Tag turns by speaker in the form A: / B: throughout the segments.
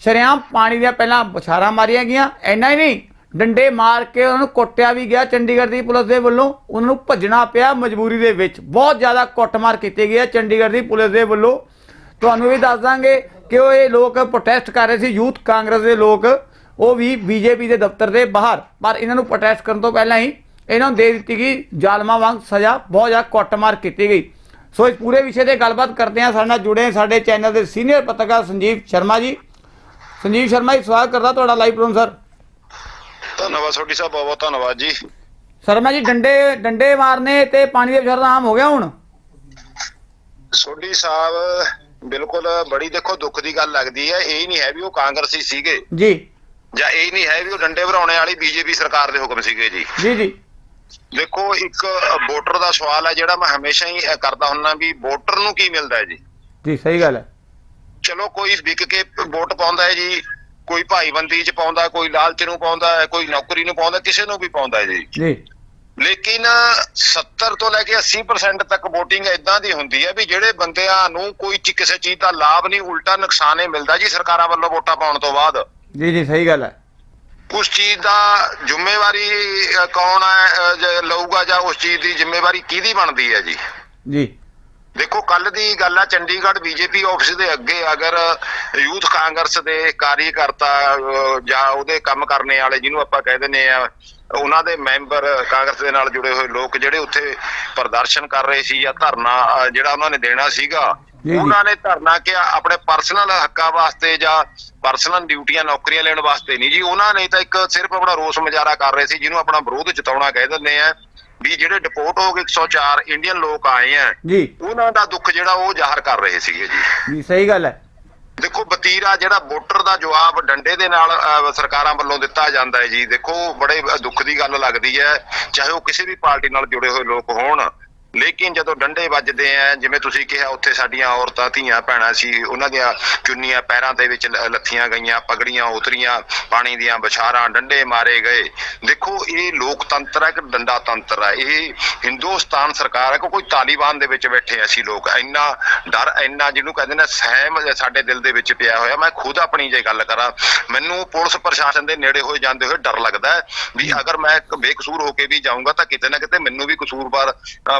A: ਸ਼ਰੇਆਮ ਪਾਣੀ ਦੀਆਂ ਪਹਿਲਾਂ ਬੁਛਾਰਾਂ ਮਾਰੀਆਂ ਗਈਆਂ ਐਨਾ ਹੀ ਨਹੀਂ, ਡੰਡੇ ਮਾਰ ਕੇ ਉਹਨਾਂ ਨੂੰ ਕੁੱਟਿਆ ਵੀ ਗਿਆ, ਚੰਡੀਗੜ੍ਹ ਦੀ ਪੁਲਿਸ ਦੇ ਵੱਲੋਂ, ਉਹਨਾਂ ਨੂੰ ਭੱਜਣਾ ਪਿਆ ਮਜਬੂਰੀ ਦੇ ਵਿੱਚ, ਬਹੁਤ ਜ਼ਿਆਦਾ ਕੁੱਟਮਾਰ ਕੀਤੀ ਗਈ ਹੈ ਚੰਡੀਗੜ੍ਹ ਦੀ ਪੁਲਿਸ ਦੇ ਵੱਲੋਂ। ਤੁਹਾਨੂੰ ਵੀ ਦੱਸ ਦਾਂਗੇ ਕਿ ਉਹ ਇਹ ਲੋਕ ਪ੍ਰੋਟੈਸਟ ਕਰ ਰਹੇ ਸੀ, ਯੂਥ ਕਾਂਗਰਸ ਦੇ ਲੋਕ, ਉਹ ਵੀ ਬੀਜੇਪੀ ਦੇ ਦਫ਼ਤਰ ਦੇ ਬਾਹਰ, ਪਰ ਇਹਨਾਂ ਨੂੰ ਪ੍ਰੋਟੈਸਟ ਕਰਨ ਤੋਂ ਪਹਿਲਾਂ ਹੀ ਇਹਨਾਂ ਨੂੰ ਦੇ ਦਿੱਤੀ ਗਈ ਜ਼ਾਲਮਾਂ ਵਾਂਗ ਸਜ਼ਾ, ਬਹੁਤ ਜ਼ਿਆਦਾ ਕੁੱਟਮਾਰ ਕੀਤੀ ਗਈ। ਸੋ ਇਸ ਪੂਰੇ ਵਿਸ਼ੇ ਤੇ ਗੱਲਬਾਤ ਕਰਦੇ ਹਾਂ, ਸਾਡੇ ਨਾਲ ਜੁੜੇ ਸਾਡੇ ਚੈਨਲ ਦੇ ਸੀਨੀਅਰ ਪੱਤਰਕਾਰ ਸੰਜੀਵ ਸ਼ਰਮਾ ਜੀ। ਸੰਜੀਵ ਸ਼ਰਮਾ ਜੀ ਸਵਾਗਤ ਕਰਦਾ ਤੁਹਾਡਾ ਲਾਈਵ ਪ੍ਰੋਗਰਾਮ ਸਰ
B: ਧੰਨਵਾਦ ਸੋਢੀ ਸਾਹਿਬ ਬਹੁਤ ਬਹੁਤ ਧੰਨਵਾਦ ਜੀ।
A: ਸ਼ਰਮਾ ਜੀ ਡੰਡੇ ਡੰਡੇ ਮਾਰਨੇ ਤੇ ਪਾਣੀ ਦੇ ਵਿਚਾਰ ਦਾ ਆਮ ਹੋ ਗਿਆ ਹੁਣ?
B: ਸੋਢੀ ਸਾਹਿਬ ਬਿਲਕੁਲ ਬੜੀ ਦੇਖੋ ਦੁੱਖ ਦੀ ਗੱਲ ਲੱਗਦੀ ਹੈ ਇਹ ਨਹੀਂ ਹੈ ਵੀ ਉਹ ਕਾਂਗਰਸੀ ਸੀਗੇ।
A: ਜੀ।
B: ਜਾਂ ਇਹ ਨਹੀਂ ਹੈ ਵੀ ਉਹ ਡੰਡੇ ਭਰਾਉਣੇ ਵਾਲੀ ਬੀਜੇਪੀ ਸਰਕਾਰ ਦੇ ਹੁਕਮ ਸੀਗੇ ਜੀ।
A: ਜੀ ਜੀ।
B: ਦੇਖੋ ਇੱਕ ਵੋਟਰ ਦਾ ਸਵਾਲ ਹੈ ਜਿਹੜਾ ਮੈਂ ਹਮੇਸ਼ਾ ਹੀ ਕਰਦਾ ਹੁੰਨਾ ਵੀ ਵੋਟਰ ਨੂੰ ਕੀ ਮਿਲਦਾ ਹੈ ਜੀ?
A: ਜੀ ਸਹੀ ਗੱਲ ਹੈ।
B: ਚਲੋ ਕੋਈ ਵਿਕ ਕੇ ਵੋਟ ਪਾਉਂਦਾ ਹੈ ਜੀ ਕੋਈ ਭਾਈਬੰਦੀ ਚ ਪਾਉਂਦਾ ਕੋਈ ਲਾਲਚ ਨੂੰ ਪਾਉਂਦਾ ਹੈ ਕੋਈ ਨੌਕਰੀ ਨੂੰ ਪਾਉਂਦਾ ਕਿਸੇ ਨੂੰ ਵੀ ਪਾਉਂਦਾ ਹੈ ਜੀ।
A: ਜੀ।
B: ਲੇਕਿਨ 70 ਤੋਂ ਲੈ ਕੇ 80% ਤੱਕ VOTING ਇਦਾਂ ਦੀ ਹੁੰਦੀ ਹੈ ਵੀ ਜਿਹੜੇ ਬੰਦਿਆਂ ਨੂੰ ਕੋਈ ਕਿਸੇ ਚੀਜ਼ ਦਾ ਲਾਭ ਨਹੀਂ ਉਲਟਾ ਨੁਕਸਾਨ ਹੀ ਮਿਲਦਾ ਜੀ ਸਰਕਾਰਾਂ ਵੱਲੋਂ ਵੋਟਾਂ ਪਾਉਣ ਤੋਂ ਬਾਅਦ।
A: ਜੀ ਜੀ ਸਹੀ ਗੱਲ ਹੈ।
B: ਉਸ ਚੀਜ਼ ਦਾ ਜ਼ਿੰਮੇਵਾਰੀ ਕੌਣ ਹੈ ਲਊਗਾ ਜਾਂ ਉਸ ਚੀਜ਼ ਦੀ ਜ਼ਿੰਮੇਵਾਰੀ ਕਿਹਦੀ ਬਣਦੀ ਹੈ ਜੀ?
A: ਜੀ।
B: ਦੇਖੋ ਕੱਲ ਦੀ ਗੱਲ ਆ ਚੰਡੀਗੜ੍ਹ ਬੀਜੇਪੀ ਆਫਿਸ ਦੇ ਅੱਗੇ ਅਗਰ ਯੂਥ ਕਾਂਗਰਸ ਦੇ ਕਾਰਜਕਰਤਾ ਜਾਂ ਉਹਦੇ ਕੰਮ ਕਰਨੇ ਵਾਲੇ ਜਿਹਨੂੰ ਆਪਾਂ ਕਹਿ ਦਿੰਦੇ ਆ ਉਹਨਾਂ ਦੇ ਮੈਂਬਰ ਕਾਂਗਰਸ ਦੇ ਨਾਲ ਜੁੜੇ ਹੋਏ ਲੋਕ ਜਿਹੜੇ ਉੱਥੇ ਪ੍ਰਦਰਸ਼ਨ ਕਰ ਰਹੇ ਸੀ ਜਾਂ ਧਰਨਾ ਜਿਹੜਾ ਉਹਨਾਂ ਨੇ ਦੇਣਾ ਸੀਗਾ। ਉਹਨਾਂ ਨੇ ਧਰਨਾ ਕਿਹਾ ਆਪਣੇ ਪਰਸਨਲ ਹੱਕਾਂ ਵਾਸਤੇ ਜਾਂ ਪਰਸਨਲ ਡਿਊਟੀਆਂ ਨੌਕਰੀਆਂ ਲੈਣ ਵਾਸਤੇ ਨਹੀਂ ਜੀ ਉਹਨਾਂ ਨੇ ਤਾਂ ਇੱਕ ਸਿਰਫ ਆਪਣਾ ਰੋਸ ਮੁਜ਼ਾਹਰਾ ਕਰ ਰਹੇ ਸੀ ਜਿਹਨੂੰ ਆਪਣਾ ਵਿਰੋਧ ਜਤਾਉਣਾ ਕਹਿ ਦਿੰਦੇ ਆ ਵੀ ਜਿਹੜੇ ਡਿਪੋਰਟ ਹੋ ਗਏ 104 ਇੰਡੀਅਨ ਲੋਕ ਆਏ ਆ
A: ਜੀ।
B: ਉਹਨਾਂ ਦਾ ਦੁੱਖ ਜਿਹੜਾ ਉਹ ਜ਼ਾਹਰ ਕਰ ਰਹੇ ਸੀਗੇ ਜੀ।
A: ਜੀ ਸਹੀ ਗੱਲ ਹੈ।
B: ਦੇਖੋ ਵਤੀਰਾ ਜਿਹੜਾ ਵੋਟਰ ਦਾ ਜਵਾਬ ਡੰਡੇ ਦੇ ਨਾਲ ਸਰਕਾਰਾਂ ਵੱਲੋਂ ਦਿੱਤਾ ਜਾਂਦਾ ਹੈ ਜੀ। ਦੇਖੋ ਬੜੇ ਦੁੱਖ ਦੀ ਗੱਲ ਲੱਗਦੀ ਹੈ ਚਾਹੇ ਉਹ ਕਿਸੇ ਵੀ ਪਾਰਟੀ ਨਾਲ ਜੁੜੇ ਹੋਏ ਲੋਕ ਹੋਣ। ਲੇਕਿਨ ਜਦੋਂ ਡੰਡੇ ਵੱਜਦੇ ਆ, ਜਿਵੇਂ ਤੁਸੀਂ ਕਿਹਾ, ਉੱਥੇ ਸਾਡੀਆਂ ਔਰਤਾਂ, ਧੀਆਂ, ਭੈਣਾਂ ਸੀ, ਉਹਨਾਂ ਦੀਆਂ ਚੁੰਨੀਆਂ ਪੈਰਾਂ ਦੇ ਵਿੱਚ ਲੱਥੀਆਂ ਗਈਆਂ, ਪਗੜੀਆਂ ਉਤਰੀਆਂ, ਪਾਣੀ ਦੀਆਂ ਬਛਾਰਾਂ, ਡੰਡੇ ਮਾਰੇ ਗਏ। ਦੇਖੋ, ਇਹ ਲੋਕਤੰਤਰ ਹੈ ਕਿ ਡੰਡਾ ਤੰਤਰ ਹੈ ਇਹ ਹਿੰਦੁਸਤਾਨ ਸਰਕਾਰ ਹੈ ਕੋਈ ਤਾਲਿਬਾਨ ਦੇ ਵਿੱਚ ਬੈਠੇ ਅਸੀਂ ਲੋਕ ਇੰਨਾ ਡਰ, ਇੰਨਾ ਜਿਹਨੂੰ ਕਹਿੰਦੇ ਨੇ ਸਹਿਮ ਸਾਡੇ ਦਿਲ ਦੇ ਵਿੱਚ ਪਿਆ ਹੋਇਆ। ਮੈਂ ਖੁਦ ਆਪਣੀ ਜੇ ਗੱਲ ਕਰਾਂ, ਮੈਨੂੰ ਪੁਲਿਸ ਪ੍ਰਸ਼ਾਸਨ ਦੇ ਨੇੜੇ ਹੋਏ ਜਾਂਦੇ ਹੋਏ ਡਰ ਲੱਗਦਾ ਵੀ ਅਗਰ ਮੈਂ ਬੇਕਸੂਰ ਹੋ ਕੇ ਵੀ ਜਾਊਂਗਾ ਤਾਂ ਕਿਤੇ ਨਾ ਕਿਤੇ ਮੈਨੂੰ ਵੀ ਕਸੂਰਵਾਰ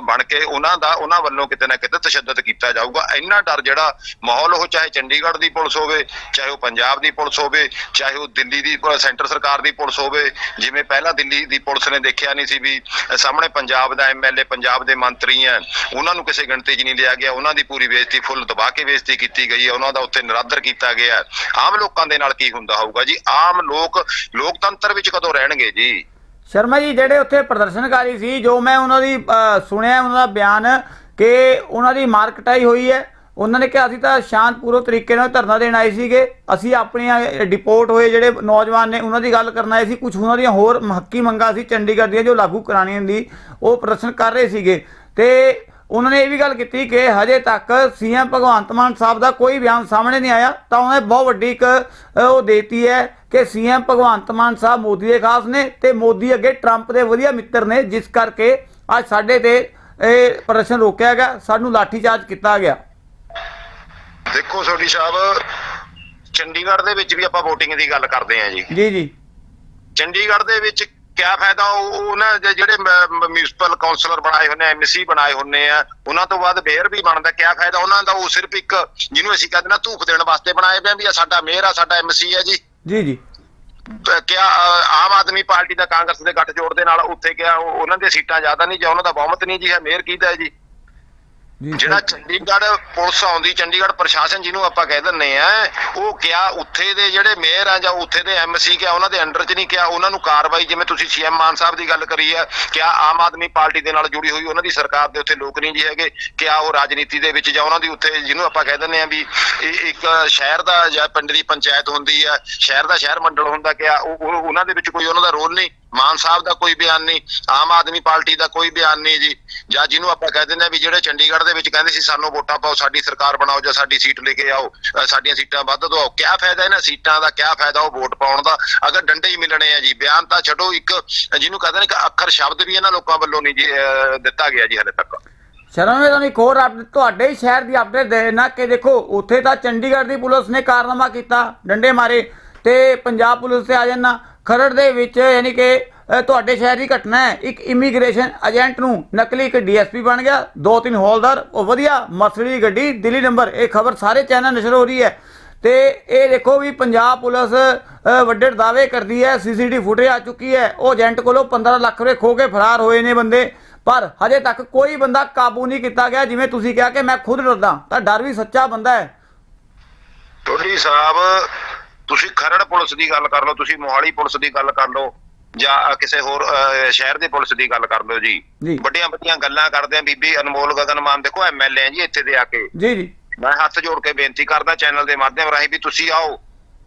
B: ਬਣ ਕੇ ਉਹਨਾਂ ਦਾ, ਉਹਨਾਂ ਵੱਲੋਂ ਕਿਤੇ ਨਾ ਕਿਤੇ ਤਸ਼ੱਦਦ ਕੀਤਾ ਜਾਊਗਾ। ਇੰਨਾ ਡਰ ਜਿਹੜਾ ਮਾਹੌਲ ਉਹ ਚਾਹੇ ਚੰਡੀਗੜ੍ਹ ਦੀ ਪੁਲਿਸ ਹੋਵੇ, ਚਾਹੇ ਉਹ ਪੰਜਾਬ ਦੀ ਪੁਲਿਸ ਹੋਵੇ, ਚਾਹੇ ਉਹ ਦਿੱਲੀ ਦੀ ਸੈਂਟਰ ਸਰਕਾਰ ਦੀ ਪੁਲਿਸ ਹੋਵੇ, ਜਿਵੇਂ ਪਹਿਲਾਂ ਦਿੱਲੀ ਦੀ ਪੁਲਿਸ ਨੇ ਦੇਖਿਆ ਨਹੀਂ ਸੀ ਵੀ ਸਾਹਮਣੇ ਪੰਜਾਬ ਦਾ ਐਮਐਲਏ ਪੰਜਾਬ ਦੇ ਮੰਤਰੀ ਹੈ, ਉਹਨਾਂ ਨੂੰ ਕਿਸੇ ਗਿਣਤੀ 'ਚ ਨਹੀਂ ਲਿਆ ਗਿਆ। ਉਹਨਾਂ ਦੀ ਪੂਰੀ ਬੇਇੱਜ਼ਤੀ ਫੁੱਲ ਦਬਾ ਕੇ ਬੇਇੱਜ਼ਤੀ ਕੀਤੀ ਗਈ ਹੈ। ਉਹਨਾਂ ਦਾ ਉੱਥੇ ਨਿਰਾਦਰ ਕੀਤਾ ਗਿਆ ਆਮ ਲੋਕਾਂ ਦੇ ਨਾਲ ਕੀ ਹੁੰਦਾ ਹੋਊਗਾ ਜੀ? ਆਮ ਲੋਕ, ਲੋਕਤੰਤਰ ਵਿੱਚ ਕਦੋਂ ਰਹਿਣਗੇ ਜੀ?
A: ਸ਼ਰਮਾ ਜੀ, ਜਿਹੜੇ ਉੱਥੇ ਪ੍ਰਦਰਸ਼ਨਕਾਰੀ ਸੀ, ਜੋ ਮੈਂ ਉਹਨਾਂ ਦੀ ਸੁਣਿਆ ਉਹਨਾਂ ਦਾ ਬਿਆਨ ਕਿ ਉਹਨਾਂ ਦੀ ਮਾਰਕਟਾਈ ਹੋਈ ਹੈ, ਉਹਨਾਂ ਨੇ ਕਿਹਾ ਅਸੀਂ ਤਾਂ ਸ਼ਾਂਤਪੂਰਵ ਤਰੀਕੇ ਨਾਲ ਧਰਨਾ ਦੇਣ ਆਏ ਸੀਗੇ। ਅਸੀਂ ਆਪਣੀਆਂ ਡਿਪੋਰਟ ਹੋਏ ਜਿਹੜੇ ਨੌਜਵਾਨ ਨੇ, ਉਹਨਾਂ ਦੀ ਗੱਲ ਕਰਨ ਆਏ ਸੀ। ਕੁਝ ਉਹਨਾਂ ਦੀਆਂ ਹੋਰ ਹੱਕੀ ਮੰਗਾਂ ਸੀ, ਚੰਡੀਗੜ੍ਹ ਦੀਆਂ ਜੋ ਲਾਗੂ ਕਰਾਉਣੀਆਂ ਦੀ ਉਹ ਪ੍ਰਦਰਸ਼ਨ ਕਰ ਰਹੇ ਸੀਗੇ। ਤੇ ਉਹਨਾਂ ਨੇ ਇਹ ਵੀ ਗੱਲ ਕੀਤੀ ਕਿ ਹਜੇ ਤੱਕ ਸੀਐਮ ਭਗਵੰਤ ਮਾਨ ਸਾਹਿਬ ਦਾ ਕੋਈ ਬਿਆਨ ਸਾਹਮਣੇ ਨਹੀਂ ਆਇਆ ਤਾਂ ਉਹਨੇ ਬਹੁਤ ਵੱਡੀ ਇੱਕ ਉਹ ਦੇਤੀ ਹੈ ਕਿ ਸੀਐਮ ਭਗਵੰਤ ਮਾਨ ਸਾਹਿਬ ਮੋਦੀ ਦੇ ਖਾਸ ਨੇ ਤੇ ਮੋਦੀ ਅੱਗੇ ਟਰੰਪ ਦੇ ਵਧੀਆ ਮਿੱਤਰ ਨੇ ਜਿਸ ਕਰਕੇ ਅੱਜ ਸਾਡੇ ਤੇ ਇਹ ਪ੍ਰਦਰਸ਼ਨ ਰੋਕਿਆ ਗਿਆ ਸਾਨੂੰ ਲਾਠੀਚਾਰਜ ਕੀਤਾ ਗਿਆ।
B: ਦੇਖੋ ਸੋਢੀ ਸਾਹਿਬ ਚੰਡੀਗੜ੍ਹ ਦੇ ਵਿੱਚ ਵੀ ਆਪਾਂ VOTING ਦੀ ਗੱਲ ਕਰਦੇ ਆਂ ਜੀ।
A: ਜੀ ਜੀ।
B: ਚੰਡੀਗੜ੍ਹ ਦੇ ਵਿੱਚ ਕਿਆ ਫਾਇਦਾ ਉਹ ਦੇ ਜਿਹੜੇ ਮਿਊਨਿਸਪਲ ਕਾਉਂਸਲਰ ਬਣਾਏ ਹੁੰਨੇ ਐਮਸੀ ਬਣਾਏ ਹੁੰਨੇ ਆ ਉਹਨਾਂ ਤੋਂ ਬਾਅਦ ਮੇਅਰ ਵੀ ਬਣਦਾ। ਕਿਆ ਫਾਇਦਾ ਉਹਨਾਂ ਦਾ ਉਹ ਸਿਰਫ ਇੱਕ ਜਿਹਨੂੰ ਅਸੀਂ ਕਹਿੰਦੇ ਨਾ ਧੂਫ ਦੇਣ ਵਾਸਤੇ ਬਣਾਏ ਪਏ ਆ ਵੀ ਆਹ ਸਾਡਾ ਮੇਅਰ ਆ ਸਾਡਾ ਐਮਸੀ ਹੈ ਜੀ।
A: ਜੀ ਜੀ।
B: ਤੇ ਕਿਆ ਆਮ ਆਦਮੀ ਪਾਰਟੀ ਦਾ ਕਾਂਗਰਸ ਦੇ ਗੱਠਜੋੜ ਦੇ ਨਾਲ ਉੱਥੇ ਕਿਆ ਉਹ- ਉਹਨਾਂ ਦੀਆਂ ਸੀਟਾਂ ਜ਼ਿਆਦਾ ਨਹੀਂ ਜਾਂ ਉਹਨਾਂ ਦਾ ਬਹੁਮਤ ਨਹੀਂ ਜੀ ਹੈ ਮੇਅਰ ਕਿਹਦਾ ਹੈ ਜੀ? ਜਿਹੜਾ ਚੰਡੀਗੜ੍ਹ ਪੁਲਿਸ ਆਉਂਦੀ ਚੰਡੀਗੜ੍ਹ ਪ੍ਰਸ਼ਾਸਨ ਜਿਹਨੂੰ ਆਪਾਂ ਕਹਿ ਦਿੰਨੇ ਆ ਉਹ ਕਿਆ ਉੱਥੇ ਦੇ ਜਿਹੜੇ ਮੇਅਰ ਆ ਜਾਂ ਉੱਥੇ ਦੇ ਐਮਸੀ ਕਿਆ ਉਹਨਾਂ ਦੇ ਅੰਡਰ 'ਚ ਨਹੀਂ ਕਿਆ ਉਹਨਾਂ ਨੂੰ ਕਾਰਵਾਈ ਜਿਵੇਂ ਤੁਸੀਂ ਸੀਐਮ ਮਾਨ ਸਾਹਿਬ ਦੀ ਗੱਲ ਕਰੀ ਆ ਕਿਆ ਆਮ ਆਦਮੀ ਪਾਰਟੀ ਦੇ ਨਾਲ ਜੁੜੀ ਹੋਈ ਉਹਨਾਂ ਦੀ ਸਰਕਾਰ ਦੇ ਉੱਥੇ ਲੋਕ ਨਹੀਂ ਜੀ ਹੈਗੇ ਕਿਆ ਉਹ ਰਾਜਨੀਤੀ ਦੇ ਵਿੱਚ ਜਾਂ ਉਹਨਾਂ ਦੀ ਉੱਥੇ ਜਿਹਨੂੰ ਆਪਾਂ ਕਹਿ ਦਿੰਨੇ ਆ ਵੀ ਇੱਕ ਸ਼ਹਿਰ ਦਾ ਜਾਂ ਪਿੰਡ ਦੀ ਪੰਚਾਇਤ ਹੁੰਦੀ ਆ ਸ਼ਹਿਰ ਦਾ ਸ਼ਹਿਰ ਮੰਡਲ ਹੁੰਦਾ ਕਿਆ ਉਹ ਉਹ- ਉਹਨਾਂ ਦੇ ਵਿੱਚ ਕੋਈ ਉਹਨਾਂ ਦਾ ਰੋਲ ਨਹੀਂ। ਮਾਨ ਸਾਹਿਬ ਦਾ ਕੋਈ ਬਿਆਨ ਨਹੀਂ, ਆਮ ਆਦਮੀ ਪਾਰਟੀ ਦਾ ਕੋਈ ਬਿਆਨ ਨਹੀਂ ਜੀ। ਜਾਂ ਜਿਹਨੂੰ ਆਪਾਂ ਕਹਿ ਦਿੰਦੇ ਆ ਵੀ ਜਿਹੜੇ ਚੰਡੀਗੜ੍ਹ ਦੇ ਵਿੱਚ ਕਹਿੰਦੇ ਸੀ, ਸਾਨੂੰ ਵੋਟਾਂ ਪਾਓ, ਸਾਡੀ ਸਰਕਾਰ ਬਣਾਓ ਜਾਂ ਸਾਡੀ ਸੀਟ ਲੈ ਕੇ ਆਓ ਸਾਡੀਆਂ ਸੀਟਾਂ ਵੱਧ ਦਵਾਓ। ਕਿਆ ਫਾਇਦਾ ਇਹਨਾਂ ਸੀਟਾਂ ਦਾ, ਕਿਆ ਫਾਇਦਾ ਉਹ ਵੋਟ ਪਾਉਣ ਦਾ? ਅਗਰ ਡੰਡੇ ਹੀ ਮਿਲਣੇ ਆ ਜੀ, ਬਿਆਨ ਤਾਂ ਛੱਡੋ ਇੱਕ, ਜਿਹਨੂੰ ਕਹਿੰਦੇ ਨੇ ਕਿ ਅੱਖਰ ਸ਼ਬਦ ਵੀ ਇਹਨਾਂ ਲੋਕਾਂ ਵੱਲੋਂ ਨਹੀਂ ਜੀ ਦਿੱਤਾ ਗਿਆ ਜੀ ਹਲੇ ਤੱਕ।
A: ਸ਼ਰਮ ਹੈ ਤੁਹਾਨੂੰ ਇੱਕ ਹੋਰ ਤੁਹਾਡੇ ਹੀ ਸ਼ਹਿਰ ਦੀ ਅਪਡੇਟ ਦੇਣਾ ਕਿ ਦੇਖੋ, ਉੱਥੇ ਤਾਂ ਚੰਡੀਗੜ੍ਹ ਦੀ ਪੁਲਿਸ ਨੇ ਕਾਰਨਾਮਾ ਕੀਤਾ, ਡੰਡੇ ਮਾਰੇ ਤੇ ਪੰਜਾਬ ਪੁਲਿਸ ਤੇ ਆ ਜਾਣਾ। ਖਰੜ ਦੇ ਵਿੱਚ ਯਾਨੀ ਕਿ ਤੁਹਾਡੇ ਸ਼ਹਿਰ ਦੀ ਘਟਨਾ ਹੈ। ਇੱਕ ਇਮੀਗ੍ਰੇਸ਼ਨ ਏਜੰਟ ਨੂੰ ਨਕਲੀ ਇੱਕ ਡੀਐਸਪੀ ਬਣ ਗਿਆ। ਦੋ ਤਿੰਨ ਹੌਲਦਾਰ, ਉਹ ਵਧੀਆ ਮਸਲੀ ਗੱਡੀ, ਦਿੱਲੀ ਨੰਬਰ। ਇਹ ਖਬਰ ਸਾਰੇ ਚੈਨਲ ਨਸ਼ਰ ਹੋ ਰਹੀ ਹੈ। ਤੇ ਇਹ ਦੇਖੋ ਵੀ ਪੰਜਾਬ ਪੁਲਿਸ ਵੱਡੇ ਦਾਅਵੇ ਕਰਦੀ ਹੈ। ਸੀਸੀਟੀਵੀ ਫੁਟੇਜ ਆ ਚੁੱਕੀ ਹੈ। ਉਹ ਏਜੰਟ ਕੋਲੋਂ 15 ਲੱਖ ਰੁਪਏ ਖੋ ਕੇ ਫਰਾਰ ਹੋਏ ਨੇ ਬੰਦੇ। ਪਰ ਹਜੇ ਤੱਕ ਕੋਈ ਬੰਦਾ ਕਾਬੂ ਨਹੀਂ ਕੀਤਾ ਗਿਆ, ਜਿਵੇਂ ਤੁਸੀਂ ਕਿਹਾ ਕਿ ਮੈਂ ਖੁਦ ਡਰਦਾ। ਤਾਂ ਡਰ ਵੀ ਸੱਚਾ ਬੰਦਾ ਹੈ।
B: ਟੋਲੀ ਸਾਹਿਬ ਤੁਸੀਂ ਖਰੜ ਪੁਲਿਸ ਦੀ ਗੱਲ ਕਰ ਲਓ ਤੁਸੀਂ ਮੋਹਾਲੀ ਪੁਲਿਸ ਦੀ ਗੱਲ ਕਰ ਲਓ ਜਾਂ ਕਿਸੇ ਹੋਰ ਸ਼ਹਿਰ ਦੀ ਪੁਲਿਸ ਦੀ ਗੱਲ ਕਰ ਲਓ ਜੀ।
A: ਜੀ।
B: ਵੱਡੀਆਂ ਵੱਡੀਆਂ ਗੱਲਾਂ ਕਰਦੇ ਆ ਬੀਬੀ ਅਨਮੋਲ ਗਗਨ ਮਾਨ ਦੇਖੋ ਐਮਐਲਏ ਆ ਜੀ ਇੱਥੇ ਦੇ ਆ ਕੇ।
A: ਜੀ ਜੀ।
B: ਮੈਂ ਹੱਥ ਜੋੜ ਕੇ ਬੇਨਤੀ ਕਰਦਾ ਚੈਨਲ ਦੇ ਮਾਧਿਅਮ ਰਾਹੀਂ ਵੀ ਤੁਸੀਂ ਆਓ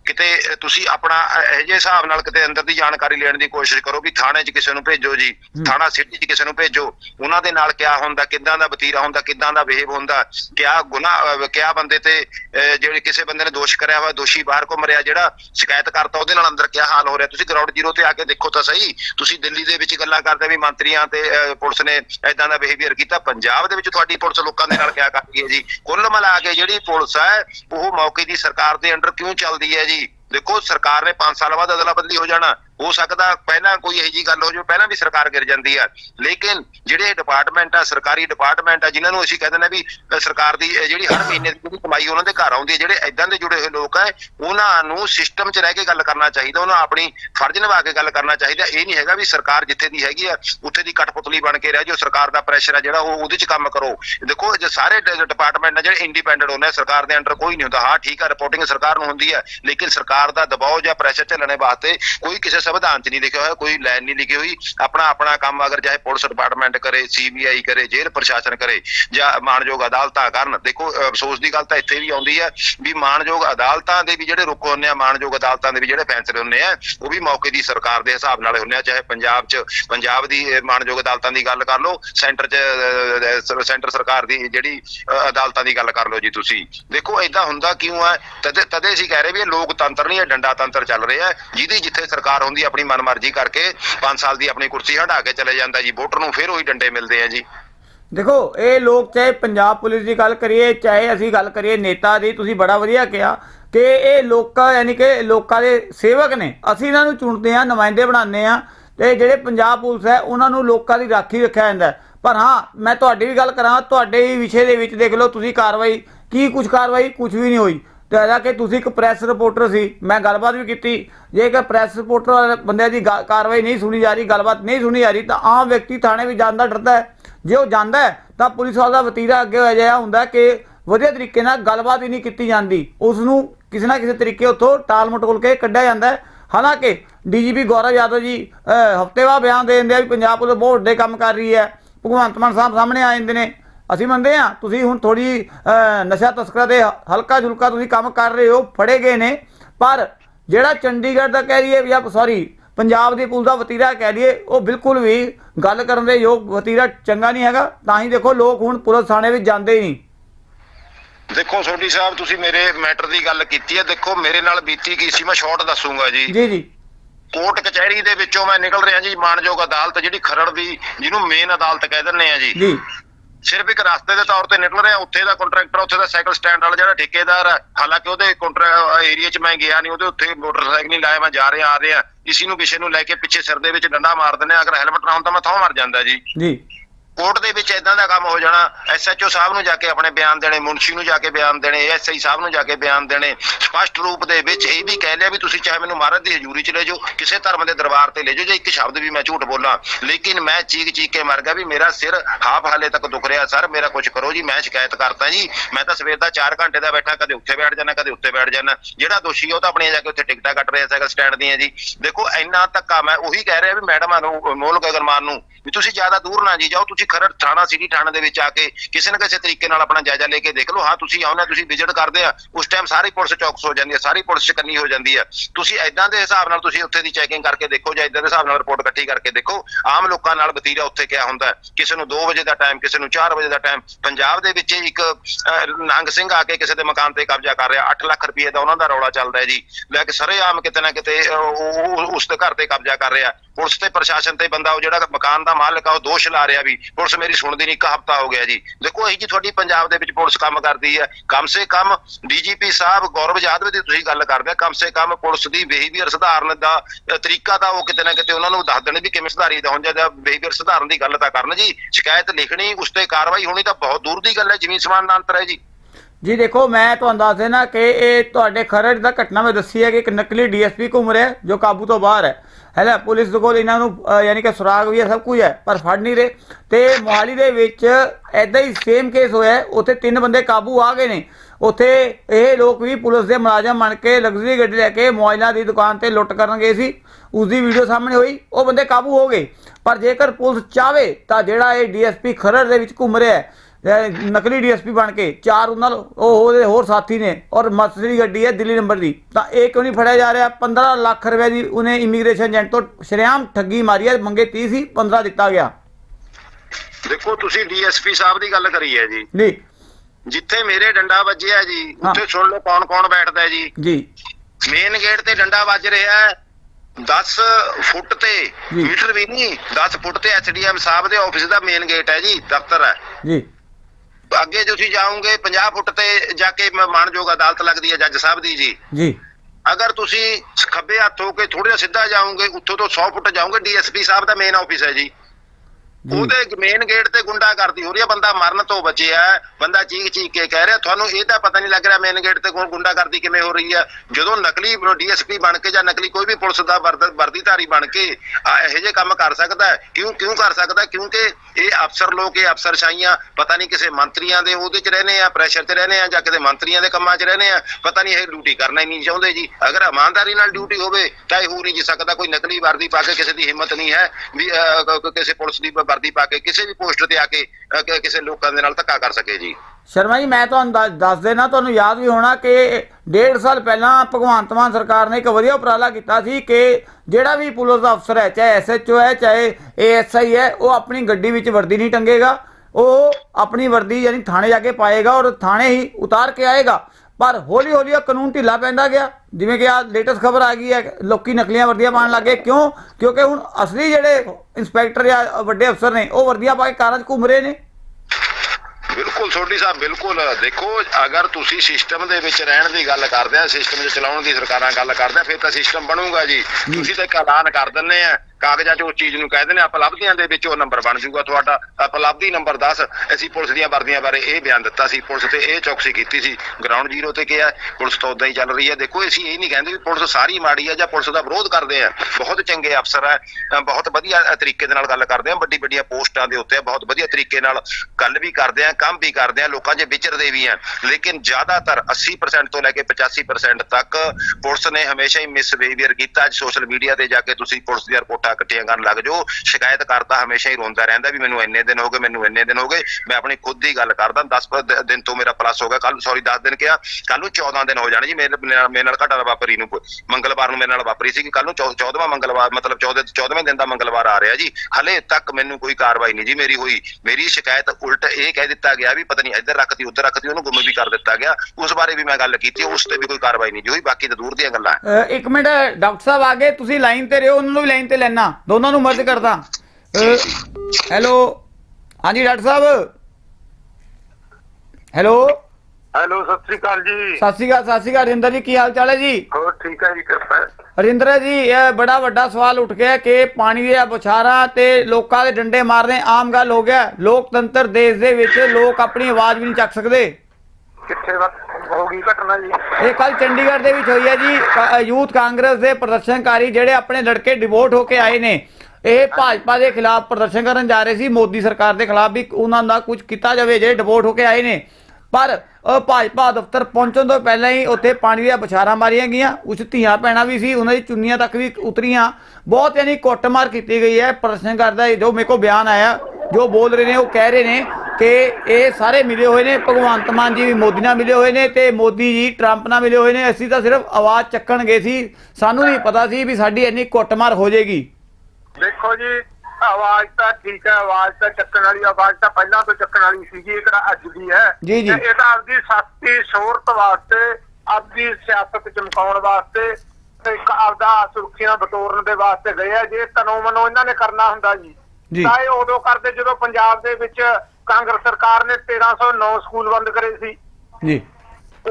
B: ਕਿਤੇ ਤੁਸੀਂ ਆਪਣਾ ਇਹੋ ਜਿਹੇ ਹਿਸਾਬ ਨਾਲ ਕਿਤੇ ਅੰਦਰ ਦੀ ਜਾਣਕਾਰੀ ਲੈਣ ਦੀ ਕੋਸ਼ਿਸ਼ ਕਰੋ ਵੀ ਥਾਣੇ 'ਚ ਕਿਸੇ ਨੂੰ ਭੇਜੋ ਜੀ ਥਾਣਾ ਸਿਟੀ 'ਚ ਕਿਸੇ ਨੂੰ ਭੇਜੋ। ਉਹਨਾਂ ਦੇ ਨਾਲ ਕਿਆ ਹੁੰਦਾ ਕਿੱਦਾਂ ਦਾ ਵਤੀਰਾ ਹੁੰਦਾ ਕਿੱਦਾਂ ਦਾ ਬਿਹੇਵ ਹੁੰਦਾ ਕਿਆ ਗੁਨਾਹ ਕਿਆ ਬੰਦੇ ਤੇ ਜਿਹੜੇ ਕਿਸੇ ਬੰਦੇ ਨੇ ਦੋਸ਼ ਕਰਿਆ ਹੋਇਆ ਦੋਸ਼ੀ ਬਾਹਰ ਘੁੰਮ ਰਿਹਾ ਜਿਹੜਾ ਸ਼ਿਕਾਇਤ ਕਰਤਾ ਉਹਦੇ ਨਾਲ ਅੰਦਰ ਕਿਆ ਹਾਲ ਹੋ ਰਿਹਾ? ਤੁਸੀਂ ਗਰਾਊਂਡ ਜ਼ੀਰੋ ਤੇ ਆ ਕੇ ਦੇਖੋ ਤਾਂ ਸਹੀ। ਤੁਸੀਂ ਦਿੱਲੀ ਦੇ ਵਿੱਚ ਗੱਲਾਂ ਕਰਦੇ ਵੀ ਮੰਤਰੀਆਂ ਤੇ ਪੁਲਿਸ ਨੇ ਐਦਾਂ ਦਾ ਬਿਹੇਵੀਅਰ ਕੀਤਾ। ਪੰਜਾਬ ਦੇ ਵਿੱਚ ਤੁਹਾਡੀ ਪੁਲਿਸ ਲੋਕਾਂ ਦੇ ਨਾਲ ਕਿਆ ਕਰਦੀ ਹੈ ਜੀ? ਕੁੱਲ ਮਿਲਾ ਕੇ ਜਿਹੜੀ ਪੁਲਿਸ ਹੈ ਉਹ ਮੌਕੇ ਦੀ ਸਰਕਾਰ ਦੇ ਅੰਡਰ ਕਿਉਂ ਚੱਲਦੀ ਹੈ ਜੀ? ਦੇਖੋ ਸਰਕਾਰ ਨੇ 5 ਸਾਲ ਬਾਅਦ ਅਦਲਾ ਬਦਲੀ ਹੋ ਜਾਣਾ। ਹੋ ਸਕਦਾ, ਪਹਿਲਾਂ ਕੋਈ ਇਹੋ ਜੀ ਗੱਲ ਹੋ ਜਾਵੇ, ਪਹਿਲਾਂ ਵੀ ਸਰਕਾਰ ਗਿਰ ਜਾਂਦੀ ਆ। ਲੇਕਿਨ ਜਿਹੜੇ ਡਿਪਾਰਟਮੈਂਟ ਆ, ਸਰਕਾਰੀ ਡਿਪਾਰਟਮੈਂਟ ਆ, ਜਿਨ੍ਹਾਂ ਨੂੰ ਅਸੀਂ ਕਹਿੰਦੇ ਨੇ ਵੀ ਸਰਕਾਰ ਦੀ ਜਿਹੜੀ ਹਰ ਮਹੀਨੇ ਦੀ ਜਿਹੜੀ ਕਮਾਈ ਉਹਨਾਂ ਦੇ ਘਰ ਆਉਂਦੀ ਹੈ ਜਿਹੜੇ ਐਦਾਂ ਦੇ ਜੁੜੇ ਹੋਏ ਲੋਕ ਆ, ਉਹਨਾਂ ਨੂੰ ਸਿਸਟਮ 'ਚ ਰਹਿ ਕੇ ਗੱਲ ਕਰਨਾ ਚਾਹੀਦਾ, ਉਹਨਾਂ ਨੂੰ ਆਪਣੀ ਫਰਜ਼ ਨਿਭਾ ਕੇ ਗੱਲ ਕਰਨਾ ਚਾਹੀਦਾ। ਇਹ ਨਹੀਂ ਹੈਗਾ ਵੀ ਸਰਕਾਰ ਜਿੱਥੇ ਦੀ ਹੈਗੀ ਆ, ਉੱਥੇ ਦੀ ਕਠਪੁਤਲੀ ਬਣ ਕੇ ਰਹਿ ਜਾਓ, ਸਰਕਾਰ ਦਾ ਪ੍ਰੈਸ਼ਰ ਆ ਜਿਹੜਾ, ਉਹ ਉਹਦੇ 'ਚ ਕੰਮ ਕਰੋ। ਦੇਖੋ, ਜੇ ਸਾਰੇ ਡਿਪਾਰਟਮੈਂਟ ਨੇ ਜਿਹੜੇ ਇੰਡੀਪੈਂਡੈਂਟ ਹੁੰਦੇ ਸਰਕਾਰ ਦੇ ਅੰਡਰ ਕੋਈ ਨਹੀਂ ਹੁੰਦਾ। ਹਾਂ, ਠੀਕ ਆ ਰਿਪੋਰਟਿੰਗ ਸਰਕਾਰ ਨੂੰ ਹੁੰਦੀ ਹੈ ਲੇਕਿਨ ਸਰਕਾਰ ਦਾ ਦਬਾਅ ਜਾਂ ਪ੍ਰੈਸ਼ਰ ਝੱਲਣੇ ਵਾਸਤੇ ਕੋਈ ਕਿਸੇ ਸੰਵਿਧਾਨ 'ਚ ਨਹੀਂ ਲਿਖਿਆ ਹੋਇਆ, ਕੋਈ ਲਾਈਨ ਨਹੀਂ ਲਿਖੀ ਹੋਈ। ਆਪਣਾ ਆਪਣਾ ਕੰਮ ਅਗਰ ਚਾਹੇ ਪੁਲਿਸ ਡਿਪਾਰਟਮੈਂਟ ਕਰੇ ਸੀਬੀਆਈ ਕਰੇ, ਜੇਲ੍ਹ ਪ੍ਰਸ਼ਾਸਨ ਕਰੇ, ਜਾਂ ਮਾਨਯੋਗ ਅਦਾਲਤਾਂ ਕਰਨ। ਦੇਖੋ ਅਹ ਅਫਸੋਸ ਦੀ ਗੱਲ ਤਾਂ ਇੱਥੇ ਵੀ ਆਉਂਦੀ ਹੈ ਵੀ ਮਾਨਯੋਗ ਅਦਾਲਤਾਂ ਦੇ ਵੀ ਜਿਹੜੇ ਰੁਕ ਹੁੰਦੇ ਆ, ਮਾਨਯੋਗ ਅਦਾਲਤਾਂ ਦੇ ਵੀ ਜਿਹੜੇ ਫੈਸਲੇ ਹੁੰਦੇ ਆ, ਉਹ ਵੀ ਮੌਕੇ ਦੀ ਸਰਕਾਰ ਦੇ ਹਿਸਾਬ ਨਾਲ ਹੁੰਦੇ ਆ। ਚਾਹੇ ਪੰਜਾਬ 'ਚ, ਪੰਜਾਬ ਦੀ ਮਾਨਯੋਗ ਅਦਾਲਤਾਂ ਦੀ ਗੱਲ ਕਰ ਲਓ, ਸੈਂਟਰ 'ਚ ਸੈਂਟਰ ਸਰਕਾਰ ਦੀ ਜਿਹੜੀ ਅਦਾਲਤਾਂ ਦੀ ਗੱਲ ਕਰ ਲਓ ਜੀ ਤੁਸੀਂ। ਦੇਖੋ ਐਦਾਂ ਹੁੰਦਾ ਕਿਉਂ ਹੈ? ਤਦੇ ਤਦੇ ਅਸੀਂ ਕਹਿ ਰਹੇ ਵੀ ਇਹ ਲੋਕਤੰਤਰ ਨਹੀਂ, ਇਹ ਡੰਡਾ ਤੰਤਰ ਚੱਲ ਰਿਹਾ ਜਿਹਦੀ ਜਿੱਥੇ ਸਰਕਾਰ ਹੁੰਦੀ ਹੈ ਆਪਣੀ ਮਨਮਰਜ਼ੀ ਕਰਕੇ 5 ਸਾਲ ਦੀ ਆਪਣੀ ਕੁਰਸੀ ਹਟਾ ਕੇ ਚਲੇ ਜਾਂਦਾ ਜੀ, ਵੋਟਰ ਨੂੰ ਫਿਰ ਉਹੀ ਡੰਡੇ ਮਿਲਦੇ ਆ ਜੀ।
A: ਦੇਖੋ, ਇਹ ਲੋਕ ਚਾਹੇ ਪੰਜਾਬ ਪੁਲਿਸ ਦੀ ਗੱਲ ਕਰੀਏ, ਚਾਹੇ ਅਸੀਂ ਗੱਲ ਕਰੀਏ ਨੇਤਾ ਦੀ, ਤੁਸੀਂ ਬੜਾ ਵਧੀਆ ਕਿਹਾ ਕਿ ਇਹ ਲੋਕਾਂ, ਯਾਨੀ ਕਿ ਲੋਕਾਂ ਦੇ ਸੇਵਕ ਨੇ। ਅਸੀਂ ਇਹਨਾਂ ਨੂੰ ਚੁਣਦੇ ਆ ਨੁਮਾਇੰਦੇ ਬਣਾਉਂਦੇ ਆ ਤੇ ਜਿਹੜੇ ਪੰਜਾਬ ਪੁਲਿਸ ਹੈ, ਉਹਨਾਂ ਨੂੰ ਲੋਕਾਂ ਦੀ ਰਾਖੀ ਰੱਖਿਆ ਜਾਂਦਾ ਪਰ ਹਾਂ, ਮੈਂ ਤੁਹਾਡੀ ਵੀ ਗੱਲ ਕਰਾਂ, ਤੁਹਾਡੇ ਹੀ ਵਿਸ਼ੇ ਦੇ ਵਿੱਚ ਦੇਖ ਲਓ ਤੁਸੀਂ ਕਾਰਵਾਈ, ਕੀ ਕੁਝ ਕਾਰਵਾਈ ਕੁਝ ਵੀ ਨਹੀਂ ਹੋਈ। ਤੇ ਇਹਦਾ ਕਿ ਤੁਸੀਂ ਇੱਕ ਪ੍ਰੈਸ ਰਿਪੋਰਟਰ ਸੀ, ਮੈਂ ਗੱਲਬਾਤ ਵੀ ਕੀਤੀ। ਜੇਕਰ ਕਿ ਪ੍ਰੈਸ ਰਿਪੋਰਟਰ ਵਾਲੇ ਬੰਦੇ ਦੀ ਗਾ- ਕਾਰਵਾਈ ਨਹੀਂ ਸੁਣੀ ਜਾ ਰਹੀ, ਗੱਲਬਾਤ ਨਹੀਂ ਸੁਣੀ ਜਾ ਰਹੀ, ਤਾਂ ਆਮ ਵਿਅਕਤੀ ਥਾਣੇ ਵਿੱਚ ਜਾਂਦਾ ਡਰਦਾ ਹੈ। ਜੇ ਉਹ ਜਾਂਦਾ ਤਾਂ ਪੁਲਿਸ ਵਾਲਾ ਦਾ ਵਤੀਰਾ ਅੱਗੇ ਹੋ ਜਾਇਆ ਹੁੰਦਾ ਕਿ ਵਧੀਆ ਤਰੀਕੇ ਨਾਲ ਗੱਲਬਾਤ ਹੀ ਨਹੀਂ ਕੀਤੀ ਜਾਂਦੀ। ਉਸ ਨੂੰ ਕਿਸੇ ਨਾ ਕਿਸੇ ਤਰੀਕੇ ਉੱਥੋਂ ਟਾਲ ਮਟੋਲ ਕੇ ਕੱਢਿਆ ਜਾਂਦਾ ਹੈ। ਹਾਲਾਂਕਿ ਡੀਜੀਪੀ ਗੌਰਵ ਯਾਦਵ ਜੀ ਹਫਤੇਵਾਰ ਬਿਆਨ ਦੇ ਦਿੰਦੇ ਆ ਵੀ ਪੰਜਾਬ ਪੁਲਿਸ ਬਹੁਤ ਵੱਡੇ ਕੰਮ ਕਰ ਰਹੀ ਹੈ। ਭਗਵੰਤ ਮਾਨ ਸਾਹਿਬ ਸਾਹਮਣੇ ਆ ਜਾਂਦੇ ਨੇ। ਅਸੀਂ ਮੰਨਦੇ ਹਾਂ ਤੁਸੀਂ ਹੁਣ ਥੋੜੀ ਨਸ਼ਾ ਤਸਕਰਾਂ ਦੇ ਹਲਕਾ ਜੁਲਕਾ ਤੁਸੀਂ ਕੰਮ ਕਰ ਰਹੇ ਹੋ ਫੜੇ ਗਏ ਨੇ। ਪਰ ਜਿਹੜਾ ਚੰਡੀਗੜ੍ਹ ਦਾ ਕਹਿ ਲਈਏ ਜਾਂ ਸੌਰੀ ਪੰਜਾਬ ਦੀ ਪੁਲਿਸ ਦਾ ਵਤੀਰਾ ਕਹਿ ਲਈਏ ਉਹ ਬਿਲਕੁਲ ਵੀ ਗੱਲ ਕਰਨ ਦੇ ਯੋਗ ਵਤੀਰਾ ਚੰਗਾ ਨਹੀਂ ਹੈਗਾ। ਤਾਂ ਹੀ ਦੇਖੋ ਲੋਕ ਹੁਣ ਪੁਲਿਸ ਥਾਣੇ ਵਿੱਚ ਜਾਂਦੇ ਹੀ ਨਹੀਂ।
B: ਦੇਖੋ ਸੋਢੀ ਸਾਹਿਬ ਤੁਸੀਂ ਮੇਰੇ ਮੈਟਰ ਦੀ ਗੱਲ ਕੀਤੀ ਹੈ। ਦੇਖੋ ਮੇਰੇ ਨਾਲ ਬੀਤੀ ਕੀ ਸੀ ਮੈਂ ਸ਼ਾਰਟ ਦੱਸੂਗਾ ਜੀ।
A: ਜੀ ਜੀ।
B: ਕੋਰਟ ਕਚਹਿਰੀ ਦੇ ਵਿੱਚੋਂ ਮੈਂ ਨਿਕਲ ਰਿਹਾ ਜੀ ਮਾਨਯੋਗ ਅਦਾਲਤ ਜਿਹੜੀ ਖਰੜ ਦੀ ਜਿਹਨੂੰ ਮੇਨ ਅਦਾਲਤ ਕਹਿ ਦਿੰਦੇ ਆ ਜੀ।
A: ਜੀ।
B: ਸਿਰਫ ਇੱਕ ਰਸਤੇ ਦੇ ਤੌਰ ਤੇ ਨਿਕਲ ਰਿਹਾ, ਉੱਥੇ ਦਾ ਕੰਟਰੈਕਟਰ ਉੱਥੇ ਦਾ ਸਾਈਕਲ ਸਟੈਂਡ ਵਾਲਾ ਜਿਹੜਾ ਠੇਕੇਦਾਰ ਹੈ ਹਾਲਾਂਕਿ ਉਹਦੇ ਕੰਟਰੈਕਟ ਏਰੀਆ 'ਚ ਮੈਂ ਗਿਆ ਨਹੀਂ, ਉਹਦੇ ਉੱਥੇ ਮੋਟਰਸਾਈਕਲ ਨਹੀਂ ਲਾਇਆ, ਮੈਂ ਜਾ ਰਿਹਾ, ਆ ਰਿਹਾ। ਕਿਸੇ ਨੂੰ ਕਿਸੇ ਨੂੰ ਲੈ ਕੇ ਪਿੱਛੇ ਸਿਰ ਦੇ ਵਿੱਚ ਡੰਡਾ ਮਾਰ ਦਿੰਦੇ ਆ, ਅਗਰ ਹੈਲਮਟ ਨਾ ਹੁੰਦਾ, ਮੈਂ ਥਾਂ ਮਰ ਜਾਂਦਾ ਜੀ।
A: ਜੀ।
B: ਕੋਰਟ ਦੇ ਵਿੱਚ ਇਦਾਂ ਦਾ ਕੰਮ ਹੋ ਜਾਣਾ ਐਸਐਚਓ ਸਾਹਿਬ ਨੂੰ ਜਾ ਕੇ ਆਪਣੇ ਬਿਆਨ ਦੇਣੇ, ਮੁਨਸ਼ੀ ਨੂੰ ਜਾ ਕੇ ਬਿਆਨ ਦੇਣੇ ਐਸਆਈ ਸਾਹਿਬ ਨੂੰ ਜਾ ਕੇ ਬਿਆਨ ਦੇਣੇ, ਸਪਸ਼ਟ ਰੂਪ ਦੇ ਵਿੱਚ ਇਹ ਵੀ ਕਹਿ ਲਿਆ ਵੀ ਤੁਸੀਂ ਚਾਹੇ ਮੈਨੂੰ ਮਹਾਰਾਜ ਦੀ ਹਜ਼ੂਰੀ ਚ ਲੈ ਜਾਓ, ਕਿਸੇ ਧਰਮ ਦੇ ਦਰਬਾਰ ਤੇ ਲੈ ਜਾਓ, ਜੇ ਇੱਕ ਸ਼ਬਦ ਵੀ ਮੈਂ ਝੂਠ ਬੋਲਾਂ, ਲੇਕਿਨ ਮੈਂ ਚੀਕ ਚੀਕ ਕੇ ਮਰ ਗਿਆ ਵੀ ਮੇਰਾ ਸਿਰ ਹਾਫ ਹਾਲੇ ਤੱਕ ਦੁਖ ਰਿਹਾ, ਸਰ, ਮੇਰਾ ਕੁਝ ਕਰੋ ਜੀ, ਮੈਂ ਸ਼ਿਕਾਇਤ ਕਰਤਾ ਜੀ, ਮੈਂ ਤਾਂ ਸਵੇਰ ਦਾ 4 ਘੰਟੇ ਦਾ ਬੈਠਾ, ਕਦੇ ਉੱਥੇ ਬੈਠ ਜਾਣਾ ਕਦੇ ਉੱਤੇ ਬੈਠ ਜਾਣਾ ਜਿਹੜਾ ਦੋਸ਼ੀ ਉਹ ਤਾਂ ਆਪਣੀਆਂ ਜਾ ਕੇ ਉੱਥੇ ਟਿਕਟਾਂ ਕੱਟ ਰਿਹਾ, ਸਾਈਕਲ ਸਟੈਂਡ ਦੀਆਂ ਜੀ। ਦੇਖੋ, ਇੰਨਾ ਧੱਕਾ ਮੈਂ ਉਹੀ ਕਹਿ ਰਿਹਾ ਵੀ ਮੈਡਮਾਂ ਨੂੰ ਮੋਲ ਗਗਨਮਾਨ ਨੂੰ, ਵੀ ਤੁਸੀਂ ਜ਼ਿਆਦਾ ਦੂਰ ਨਾ ਜੀ ਜਾਓ ਤੁਸੀਂ ਖਰੜ ਥਾਣਾ ਸਿਟੀ ਥਾਣੇ ਦੇ ਵਿੱਚ ਆ ਕੇ ਕਿਸੇ ਨਾ ਕਿਸੇ ਤਰੀਕੇ ਨਾਲ ਆਪਣਾ ਜਾਇਜ਼ਾ ਲੈ ਕੇ ਦੇਖ ਲਓ ਹਾਂ ਤੁਸੀਂ ਆਉਣਾ ਤੁਸੀਂ ਵਿਜ਼ਿਟ ਕਰਦੇ ਆ ਉਸ ਟਾਈਮ ਸਾਰੀ ਪੁਲਿਸ ਚੌਕਸ ਹੋ ਜਾਂਦੀ ਹੈ ਸਾਰੀ ਪੁਲਿਸ ਚਕੰਨੀ ਹੋ ਜਾਂਦੀ ਹੈ। ਤੁਸੀਂ ਐਦਾਂ ਦੇ ਹਿਸਾਬ ਨਾਲ ਤੁਸੀਂ ਉੱਥੇ ਦੀ ਚੈਕਿੰਗ ਕਰਕੇ ਦੇਖੋ ਜਾਂ ਐਦਾਂ ਦੇ ਹਿਸਾਬ ਨਾਲ ਰਿਪੋਰਟ ਇਕੱਠੀ ਕਰਕੇ ਦੇਖੋ ਆਮ ਲੋਕਾਂ ਨਾਲ ਵਤੀਰਾ ਉੱਥੇ ਕਿਆ ਹੁੰਦਾ ਕਿਸੇ ਨੂੰ 2 ਵਜੇ ਦਾ ਟਾਈਮ ਕਿਸੇ ਨੂੰ 4 ਵਜੇ ਦਾ ਟਾਈਮ ਪੰਜਾਬ ਦੇ ਵਿੱਚ ਇੱਕ ਅਹ, ਸਿੰਘ ਆ ਕੇ ਕਿਸੇ ਦੇ ਮਕਾਨ ਤੇ ਕਬਜ਼ਾ ਕਰ ਰਿਹਾ 8 ਲੱਖ ਰੁਪਏ ਦਾ ਉਹਨਾਂ ਦਾ ਰੌਲਾ ਚੱਲਦਾ ਹੈ ਜੀ। ਲੈ ਕੇ ਸਰੇਆਮ ਕਿਤੇ ਨਾ ਕਿਤੇ ਅਹ, ਉਸ ਦੇ ਘਰ ਤੇ ਕਬਜ਼ਾ ਕਰ ਰਿਹਾ। ਪੁਲਿਸ ਤੇ ਪ੍ਰਸ਼ਾਸਨ ਤੇ ਬੰਦਾ ਉਹ ਜਿਹੜਾ ਮਕਾਨ ਦਾ ਮਾਲਕ ਆ ਉਹ ਦੋਸ਼ ਲਾ ਰਿਹਾ ਵੀ ਪੁਲਿਸ ਮੇਰੀ ਸੁਣਦੀ ਨਹੀਂ ਇੱਕ ਹਫਤਾ ਹੋ ਗਿਆ ਜੀ। ਦੇਖੋ, ਇਹ ਜੀ ਤੁਹਾਡੀ ਪੰਜਾਬ ਦੇ ਵਿੱਚ ਪੁਲਿਸ ਕੰਮ ਕਰਦੀ ਹੈ। ਕਮ ਸੇ ਕਮ ਡੀਜੀਪੀ ਸਾਹਿਬ, ਗੌਰਵ ਯਾਦਵ ਦੀ ਤੁਸੀਂ ਗੱਲ ਕਰਦੇ ਆ, ਕਮ ਸੇ ਕਮ ਪੁਲਿਸ ਦੀ ਬਿਹੇਵੀਅਰ ਸੁਧਾਰਨ ਦਾ ਤਰੀਕਾ ਤਾਂ ਉਹ ਕਿਤੇ ਨਾ ਕਿਤੇ ਉਹਨਾਂ ਨੂੰ ਦੱਸ ਦੇਣ ਵੀ ਕਿਵੇਂ ਸੁਧਾਰੀ ਦਾ ਹੁੰਦਾ, ਜਾਂ ਬਿਹੇਵੀਅਰ ਸੁਧਾਰਨ ਦੀ ਗੱਲ ਤਾਂ ਕਰਨ ਜੀ। ਸ਼ਿਕਾਇਤ ਲਿਖਣੀ, ਉਸ ਤੇ ਕਾਰਵਾਈ ਹੋਣੀ ਤਾਂ ਬਹੁਤ ਦੂਰ ਦੀ ਗੱਲ ਹੈ ਜ਼ਮੀਨ ਸਮਾਨ ਦਾ ਅੰਤਰ ਹੈ ਜੀ।
A: ਜੀ ਦੇਖੋ, ਮੈਂ ਤੁਹਾਨੂੰ ਦੱਸ ਦੇਣਾ ਕਿ ਇਹ ਤੁਹਾਡੇ ਖਰੜ ਦਾ ਘਟਨਾ ਮੈਂ ਦੱਸੀ ਹੈ ਕਿ ਇੱਕ ਨਕਲੀ ਡੀਐਸਪੀ ਘੁੰਮ ਰਿਹਾ ਜੋ ਕਾਬੂ ਤੋਂ ਬਾਹਰ ਹੈ। ਹੈਨਾ, ਪੁਲਿਸ ਦੇ ਕੋਲ ਇਹਨਾਂ ਨੂੰ ਯਾਨੀ ਕਿ ਸੁਰਾਗ ਵੀ ਹੈ, ਸਭ ਕੁਝ ਹੈ, ਪਰ ਫੜ ਨਹੀਂ ਰਹੇ। ਤੇ ਮੋਹਾਲੀ ਦੇ ਵਿੱਚ ਐਦਾਂ ਹੀ ਸੇਮ ਕੇਸ ਹੋਇਆ ਉੱਥੇ ਤਿੰਨ ਬੰਦੇ ਕਾਬੂ ਆ ਗਏ ਨੇ। ਉੱਥੇ ਇਹ ਲੋਕ ਵੀ ਪੁਲਿਸ ਦੇ ਮੁਲਾਜ਼ਮ ਬਣ ਕੇ ਲਗਜ਼ਰੀ ਗੱਡੀ ਲੈ ਕੇ ਮੋਬਾਈਲਾਂ ਦੀ ਦੁਕਾਨ ਤੇ ਲੁੱਟ ਕਰਨ ਗਏ ਸੀ। ਉਸ ਦੀ ਵੀਡੀਓ ਸਾਹਮਣੇ ਹੋਈ, ਉਹ ਬੰਦੇ ਕਾਬੂ ਹੋ ਗਏ। ਪਰ ਜੇਕਰ ਪੁਲਿਸ ਚਾਵੇ ਤਾਂ ਜਿਹੜਾ ਇਹ ਡੀਐਸਪੀ ਖਰੜ ਦੇ ਵਿੱਚ ਘੁੰਮ ਰਿਹਾ ਹੈ ਨਕਲੀ ਡੀਐਸਪੀ ਬਣ ਕੇ ਚਾਰ ਉਹਨਾਂ ਉਹ ਉਹਦੇ ਹੋਰ ਸਾਥੀ ਨੇ ਔਰ ਮਰਸਡੀ ਗੱਡੀ ਹੈ ਦਿੱਲੀ ਨੰਬਰ ਦੀ। ਤਾਂ ਇਹ ਕਿਉਂ ਨਹੀਂ ਫੜਿਆ ਜਾ ਰਿਹਾ? 15 ਲੱਖ ਰੁਪਏ ਦੀ ਉਹਨੇ ਇਮੀਗ੍ਰੇਸ਼ਨ ਏਜੰਟ ਤੋਂ ਸ਼ਰੇਆਮ ਠੱਗੀ ਮਾਰੀ ਹੈ ਮੰਗੇ 30 ਸੀ 15 ਦਿੱਤਾ ਗਿਆ।
B: ਦੇਖੋ ਤੁਸੀਂ ਡੀਐਸਪੀ ਸਾਹਿਬ ਦੀ ਗੱਲ ਕਰੀ ਹੈ ਜੀ।
A: ਜੀ।
B: ਜਿੱਥੇ ਮੇਰੇ ਡੰਡਾ ਵੱਜਿਆ ਜੀ। ਉੱਥੇ ਸੁਣ ਲਓ ਕੌਣ ਕੌਣ ਬੈਠਦਾ ਜੀ।
A: ਜੀ।
B: ਮੇਨ ਗੇਟ ਤੇ ਡੰਡਾ ਵੱਜ ਰਿਹਾ ਹੈ 10 ਫੁੱਟ ਤੇ। ਮੀਟਰ ਵੀ ਨਹੀਂ 10 ਫੁੱਟ ਤੇ ਐਸਡੀਐਮ ਸਾਹਿਬ ਦੇ ਆਫਿਸ ਦਾ ਮੇਨ ਗੇਟ ਹੈ ਜੀ ਦਫ਼ਤਰ ਹੈ।
A: ਜੀ।
B: ਅੱਗੇ ਤੁਸੀਂ ਜਾਓਗੇ 50 ਫੁੱਟ ਤੇ ਜਾ ਕੇ ਮ- ਮਾਣਯੋਗ ਅਦਾਲਤ ਲੱਗਦੀ ਹੈ ਜੱਜ ਸਾਹਿਬ ਦੀ ਜੀ।
A: ਜੀ।
B: ਅਗਰ ਤੁਸੀਂ ਖੱਬੇ ਹੱਥ ਹੋ ਕੇ ਥੋੜਾ ਜਿਹਾ ਸਿੱਧਾ ਜਾਓਗੇ ਉੱਥੋਂ ਤੋਂ 100 ਫੁੱਟ ਜਾਓਗੇ ਡੀਐਸਪੀ ਸਾਹਿਬ ਦਾ ਮੇਨ ਆਫਿਸ ਹੈ ਜੀ। ਉਹਦੇ ਮੇਨ ਗੇਟ ਤੇ ਗੁੰਡਾਗਰਦੀ ਹੋ ਰਹੀ ਹੈ ਬੰਦਾ ਮਰਨ ਤੋਂ ਬਚਿਆ ਬੰਦਾ ਚੀਕ ਚੀਕ ਕੇ ਕਹਿ ਰਿਹਾ ਤੁਹਾਨੂੰ ਇਹ ਤਾਂ ਪਤਾ ਨਹੀਂ ਲੱਗ ਰਿਹਾ ਮੇਨ ਗੇਟ ਤੇ ਗੁੰਡਾਗਰਦੀ ਕਿਵੇਂ ਹੋ ਰਹੀ ਹੈ ਜਦੋਂ ਨਕਲੀ ਡੀਐਸਪੀ ਬਣ ਕੇ ਜਾਂ ਨਕਲੀ ਕੋਈ ਵੀ ਪੁਲਿਸ ਦਾ ਵਰਦੀਧਾਰੀ ਬਣ ਕੇ ਇਹੋ ਜਿਹੇ ਕੰਮ ਕਰ ਸਕਦਾ ਕਿਉਂ ਕਿਉਂ ਕਰ ਸਕਦਾ ਕਿਉਂਕਿ ਇਹ ਅਫਸਰ ਲੋਕ ਇਹ ਅਫਸਰ ਅਫਸਰਸ਼ਾਹੀਆਂ ਪਤਾ ਨਹੀਂ ਕਿਸੇ ਮੰਤਰੀਆਂ ਦੇ ਉਹਦੇ ਚ ਰਹਨੇ ਆ ਪ੍ਰੈਸ਼ਰ ਚ ਰਹਨੇ ਆ ਜਾਂ ਕਿਸੇ ਮੰਤਰੀਆਂ ਦੇ ਕੰਮਾਂ ਚ ਰਹਨੇ ਆ ਪਤਾ ਨਹੀਂ ਇਹ ਡਿਊਟੀ ਕਰਨਾ ਹੀ ਨਹੀਂ ਚਾਹੁੰਦੇ ਜੀ। ਅਗਰ ਇਮਾਨਦਾਰੀ ਨਾਲ ਡਿਊਟੀ ਹੋਵੇ ਤਾਂ ਇਹ ਹੋ ਨਹੀਂ ਜੀ ਸਕਦਾ ਕੋਈ ਨਕਲੀ ਵਰਦੀ ਪਾ ਕੇ ਕਿਸੇ ਦੀ ਹਿੰਮਤ ਨਹੀਂ ਹੈ ਵੀ ਅਹ, ਕਿਸੇ ਪੁਲਿਸ ਦੀ ਵਰਦੀ ਪਾ ਕੇ, ਕਿਸੇ ਵੀ ਪੋਸਟ ਤੇ ਆ ਕੇ ਕਿਸੇ ਲੋਕਾਂ ਦੇ ਨਾਲ ਧੱਕਾ ਕਰ ਸਕੇ ਜੀ।
A: ਸ਼ਰਮਾ ਜੀ, ਮੈਂ ਤੁਹਾਨੂੰ ਦੱਸ- ਦੇਣਾ, ਤੁਹਾਨੂੰ ਯਾਦ ਵੀ ਹੋਣਾ ਕਿ ਡੇਢ ਸਾਲ ਪਹਿਲਾਂ ਭਗਵੰਤ ਮਾਨ ਸਰਕਾਰ ਨੇ ਇੱਕ ਵਧੀਆ ਉਪਰਾਲਾ ਕੀਤਾ ਸੀ ਕਿ ਜਿਹੜਾ ਵੀ ਪੁਲਿਸ ਅਫਸਰ ਹੈ, ਚਾਹੇ ਐਸਐਚਓ ਹੈ, ਚਾਹੇ ਏਐਸਆਈ ਹੈ, ਉਹ ਆਪਣੀ ਗੱਡੀ ਵਿੱਚ ਵਰਦੀ ਨਹੀਂ ਟੰਗੇਗਾ। ਉਹ ਆਪਣੀ ਵਰਦੀ ਯਾਨੀ ਥਾਣੇ ਜਾ ਕੇ ਪਾਏਗਾ ਔਰ ਥਾਣੇ ਹੀ ਉਤਾਰ ਕੇ ਆਏਗਾ। ਪਰ ਹੌਲੀ ਹੌਲੀ ਉਹ ਕਾਨੂੰਨ ਢਿੱਲਾ ਪੈਂਦਾ ਗਿਆ। ਜਿਵੇਂ ਕਿ ਆ ਲੇਟੈਸਟ ਖਬਰ ਆ ਗਈ ਹੈ ਲੋਕੀ ਨਕਲੀਆਂ ਵਰਦੀਆਂ ਪਾਉਣ ਲੱਗੇ ਕਿਉਂ? ਕਿਉਂਕਿ ਹੁਣ ਅਸਲੀ ਜਿਹੜੇ ਇੰਸਪੈਕਟਰ ਜਾਂ ਵੱਡੇ ਅਫਸਰ ਨੇ ਉਹ ਵਰਦੀਆਂ ਪਾ ਕੇ ਕਾਰਾਂ 'ਚ ਘੁੰਮ ਰਹੇ ਨੇ।
B: ਬਿਲਕੁਲ ਸੋਢੀ ਸਾਹਿਬ ਬਿਲਕੁਲ। ਦੇਖੋ ਅਗਰ ਤੁਸੀਂ ਸਿਸਟਮ ਦੇ ਵਿੱਚ ਰਹਿਣ ਦੀ ਗੱਲ ਕਰਦੇ ਆ ਸਿਸਟਮ 'ਚ ਚਲਾਉਣ ਦੀ ਸਰਕਾਰਾਂ ਗੱਲ ਕਰਦੇ ਆ ਫਿਰ ਤਾਂ ਸਿਸਟਮ ਬਣੂਗਾ ਜੀ। ਤੁਸੀਂ ਤਾਂ ਇੱਕ ਐਲਾਨ ਕਰ ਦਿੰਦੇ ਆ। ਕਾਗਜ਼ਾਂ 'ਚ ਉਸ ਚੀਜ਼ ਨੂੰ ਕਹਿ ਦਿੰਦੇ ਆ ਉਪਲਬਧੀਆਂ ਦੇ ਵਿੱਚ ਉਹ ਨੰਬਰ ਬਣ ਜਾਊਗਾ ਤੁਹਾਡਾ। ਉਪਲਬਧੀ ਨੰਬਰ 10 ਅਸੀਂ ਪੁਲਿਸ ਦੀਆਂ ਵਰਦੀਆਂ ਬਾਰੇ ਇਹ ਬਿਆਨ ਦਿੱਤਾ ਸੀ। ਪੁਲਿਸ ਤੇ ਇਹ ਚੌਕਸੀ ਕੀਤੀ ਸੀ। ਗਰਾਊਂਡ ਜ਼ੀਰੋ ਤੇ ਕਿਹਾ, ਪੁਲਿਸ ਤਾਂ ਉਦਾਂ ਹੀ ਚੱਲ ਰਹੀ ਹੈ। ਦੇਖੋ, ਅਸੀਂ ਇਹ ਨਹੀਂ ਕਹਿੰਦੇ ਵੀ ਪੁਲਿਸ ਸਾਰੀ ਮਾੜੀ ਹੈ ਜਾਂ ਪੁਲਿਸ ਦਾ ਵਿਰੋਧ ਕਰਦੇ ਆ। ਬਹੁਤ ਚੰਗੇ ਅਫਸਰ ਹੈ ਬਹੁਤ ਵਧੀਆ ਤਰੀਕੇ ਦੇ ਨਾਲ ਗੱਲ ਕਰਦੇ ਆ, ਵੱਡੀ ਵੱਡੀਆਂ ਪੋਸਟਾਂ ਦੇ ਉੱਤੇ ਬਹੁਤ ਵਧੀਆ ਤਰੀਕੇ ਨਾਲ ਗੱਲ ਵੀ ਕਰਦੇ ਆ, ਕੰਮ ਵੀ ਕਰਦੇ ਆ, ਲੋਕਾਂ 'ਚ ਵਿਚਰਦੇ ਵੀ ਆ। ਲੇਕਿਨ ਜ਼ਿਆਦਾਤਰ 80% ਤੋਂ ਲੈ ਕੇ 85% ਤੱਕ ਪੁਲਿਸ ਨੇ ਹਮੇਸ਼ਾ ਹੀ ਮਿਸਬਿਹੇਵੀਅਰ ਕੀਤਾ। ਅੱਜ ਸੋਸ਼ਲ ਮੀਡੀਆ ਤੇ ਜਾ ਕੇ ਤੁਸੀਂ ਪੁਲਿਸ ਦੀਆਂ ਰਿਪੋਰਟਾਂ ਕੱਟੀਆਂ ਕਰਨ ਲੱਗ ਜਾਓ, ਸ਼ਿਕਾਇਤ ਕਰਦਾ ਹਮੇਸ਼ਾ ਹੀ ਰੋਂਦਾ ਰਹਿੰਦਾ ਵੀ ਮੈਨੂੰ ਇੰਨੇ ਦਿਨ ਹੋ ਗਏ, ਮੈਨੂੰ ਇੰਨੇ ਦਿਨ ਹੋ ਗਏ, ਮੈਂ ਆਪਣੀ ਖੁਦ ਦੀ ਗੱਲ ਕਰਦਾ 10 ਦਿਨ ਤੋਂ ਮੇਰਾ ਪਲੱਸ ਹੋ ਗਿਆ ਕੱਲ ਸੌਰੀ 10 ਦਿਨ ਕਿਹਾ ਕੱਲ ਨੂੰ 14 ਦਿਨ ਹੋ ਜਾਣੇ ਜੀ, ਮੇਰੇ ਮੇਰੇ ਨਾਲ- ਮੇਰੇ ਵਾਪਰੀ ਨੂੰ, ਮੰਗਲਵਾਰ ਨੂੰ ਮੇਰੇ ਨਾਲ ਵਾਪਰੀ ਸੀ ਕਿ ਕੱਲ ਨੂੰ 14ਵਾਂ ਮੰਗਲਵਾਰ, ਮਤਲਬ 14 14ਵੇਂ ਦਿਨ ਦਾ ਮੰਗਲਵਾਰ ਆ ਰਿਹਾ ਜੀ, ਹਲੇ ਤੱਕ ਮੈਨੂੰ ਕੋਈ ਕਾਰਵਾਈ ਨਹੀਂ ਜੀ ਮੇਰੀ ਹੋਈ, ਮੇਰੀ ਸ਼ਿਕਾਇਤ ਉਲਟ ਇਹ ਕਹਿ ਦਿੱਤਾ ਗਿਆ ਵੀ ਪਤਾ ਨਹੀਂ ਇੱਧਰ ਰੱਖਤੀ, ਉੱਧਰ ਰੱਖਤੀ, ਉਹਨੂੰ ਗੁੰਮ ਵੀ ਕਰ ਦਿੱਤਾ ਗਿਆ, ਉਸ ਬਾਰੇ ਵੀ ਮੈਂ ਗੱਲ ਕੀਤੀ, ਉਸ ਤੇ ਵੀ ਕੋਈ ਕਾਰਵਾਈ ਨਹੀਂ ਜੀ ਹੋਈ, ਬਾਕੀ ਤਾਂ ਦੂਰ ਦੀਆਂ ਗੱਲਾਂ।
A: ਇੱਕ ਮਿੰਟ, ਡਾਕਟਰ ਸਾਹਿਬ ਆ ਗਏ, ਤੁਸੀਂ ਲਾਈਨ ਤੇ ਰਹੋ, ਉਹਨਾਂ ਨੂੰ ਵੀ ਲਾਈਨ ਤੇ ਲੈਣਾ ਦੋਨਾਂ ਨੂੰ ਮਰਜ਼ ਕਰਦਾ। ਹੈਲੋ? ਹਾਂਜੀ ਡਾਕਟਰ ਸਾਹਿਬ? ਹੈਲੋ?
C: ਹੈਲੋ ਸਤਿ ਸ੍ਰੀ ਅਕਾਲ ਜੀ।
A: ਸਤਿ ਸ਼੍ਰੀ ਅਕਾਲ ਸਤਿ ਸ਼੍ਰੀ ਅਕਾਲ ਰਿੰਦਰ ਜੀ ਕੀ ਹਾਲ ਚਾਲ ਹੈ ਜੀ?
C: ਹੋਰ ਠੀਕ ਹੈ ਜੀ ਕਿਰਪਾ।
A: ਰਿੰਦਰ ਜੀ ਇਹ ਬੜਾ ਵੱਡਾ ਸਵਾਲ ਉੱਠ ਗਿਆ ਕਿ ਪਾਣੀ ਦੀਆਂ ਬੁਛਾਰਾਂ ਤੇ ਲੋਕਾਂ ਦੇ ਡੰਡੇ ਮਾਰਨੇ ਆਮ ਗੱਲ ਹੋ ਗਿਆ। ਲੋਕਤੰਤਰ ਦੇਸ਼ ਦੇ ਵਿੱਚ ਲੋਕ ਆਪਣੀ ਆਵਾਜ਼ ਵੀ ਨਹੀਂ ਚੱਕ ਸਕਦੇ।
C: ਕਿੱਥੇ ਵਕਤ ਹੋ ਗਈ ਘਟਨਾ ਜੀ?
A: ਇਹ ਕੱਲ ਚੰਡੀਗੜ੍ਹ ਦੇ ਵਿੱਚ ਹੋਈ ਹੈ ਜੀ ਕ- ਯੂਥ ਕਾਂਗਰਸ ਦੇ ਪ੍ਰਦਰਸ਼ਨਕਾਰੀ ਜਿਹੜੇ ਆਪਣੇ ਲੜਕੇ ਡਿਵੋਟ ਹੋ ਕੇ ਆਏ ਨੇ ਇਹ ਭਾਜਪਾ ਦੇ ਖਿਲਾਫ ਪ੍ਰਦਰਸ਼ਨ ਕਰਨ ਜਾ ਰਹੇ ਸੀ ਮੋਦੀ ਸਰਕਾਰ ਦੇ ਖਿਲਾਫ ਵੀ ਉਹਨਾਂ ਦਾ ਕੁਝ ਕੀਤਾ ਜਾਵੇ ਜਿਹੜੇ ਡਿਵੋਟ ਹੋ ਕੇ ਆਏ ਨੇ। ਪਰ ਅ, ਭਾਜਪਾ ਦਫ਼ਤਰ ਪਹੁੰਚਣ ਤੋਂ ਪਹਿਲਾਂ ਹੀ ਉੱਥੇ ਪਾਣੀ ਦੀਆਂ ਬਛਾਰਾਂ ਮਾਰੀਆਂ ਗਈਆਂ ਉਸ ਧੀਆਂ ਪੈਣਾ ਵੀ ਸੀ ਉਹਨਾਂ ਦੀ ਚੁੰਨੀਆਂ ਤੱਕ ਵੀ ਉਤਰੀਆਂ। ਬਹੁਤ ਯਾਨੀ ਕੁੱਟਮਾਰ ਕੀਤੀ ਗਈ ਹੈ ਪ੍ਰਦਰਸ਼ਨ ਕਰਦਾ ਜੋ ਮੇਰੇ ਕੋਲ ਬਿਆਨ ਆਇਆ ਜੋ ਬੋਲ ਰਹੇ ਨੇ ਉਹ ਕਹਿ ਰਹੇ ਨੇ ਕਿ ਇਹ ਸਾਰੇ ਮਿਲੇ ਹੋਏ ਨੇ ਭਗਵੰਤ ਮਾਨ ਜੀ ਵੀ ਮੋਦੀ ਨਾਲ ਮਿਲੇ ਹੋਏ ਨੇ ਤੇ ਮੋਦੀ ਜੀ ਟਰੰਪ ਨਾਲ ਮਿਲੇ ਹੋਏ ਨੇ। ਅਸੀਂ ਤਾਂ ਸਿਰਫ ਆਵਾਜ਼ ਚੱਕਣ ਗਏ ਸੀ। ਸਾਨੂੰ ਨਹੀਂ ਪਤਾ ਸੀ ਵੀ ਸਾਡੀ ਇੰਨੀ ਕੁੱਟਮਾਰ ਹੋ ਜਾਏਗੀ।
C: ਦੇਖੋ ਜੀ ਆਵਾਜ਼ ਤਾਂ ਠੀਕ ਹੈ ਆਵਾਜ਼ ਤਾਂ ਚੱਕਣ ਵਾਲੀ ਆਵਾਜ਼ ਤਾਂ ਪਹਿਲਾਂ ਤੋਂ ਚੱਕਣ ਵਾਲੀ ਸੀਗੀ ਇਹ ਕਿਹੜਾ ਅੱਜ ਦੀ ਹੈ।
A: ਜੀ, ਜੀ।
C: ਤੇ ਇਹ ਤਾਂ ਆਪਦੀ ਸਖਤੀ ਸ਼ੋਹਰਤ ਵਾਸਤੇ ਆਪਦੀ ਸਿਆਸਤ ਚਮਕਾਉਣ ਵਾਸਤੇ ਇੱਕ ਆਪਦਾ ਸੁਰੱਖਿਆ ਬਟੋਰਨ ਦੇ ਵਾਸਤੇ ਗਏ ਆ। ਜੇ ਤਨੋ ਮਨੋ ਇਹਨਾਂ ਨੇ ਕਰਨਾ ਹੁੰਦਾ ਜੀ
A: ਜੀ।
C: ਤਾਂ ਇਹ ਉਦੋਂ ਕਰਦੇ ਜਦੋਂ ਪੰਜਾਬ ਦੇ ਵਿੱਚ ਕਾਂਗਰਸ ਸਰਕਾਰ ਨੇ 1309 ਸਕੂਲ ਬੰਦ ਕਰੇ ਸੀ।
A: ਜੀ।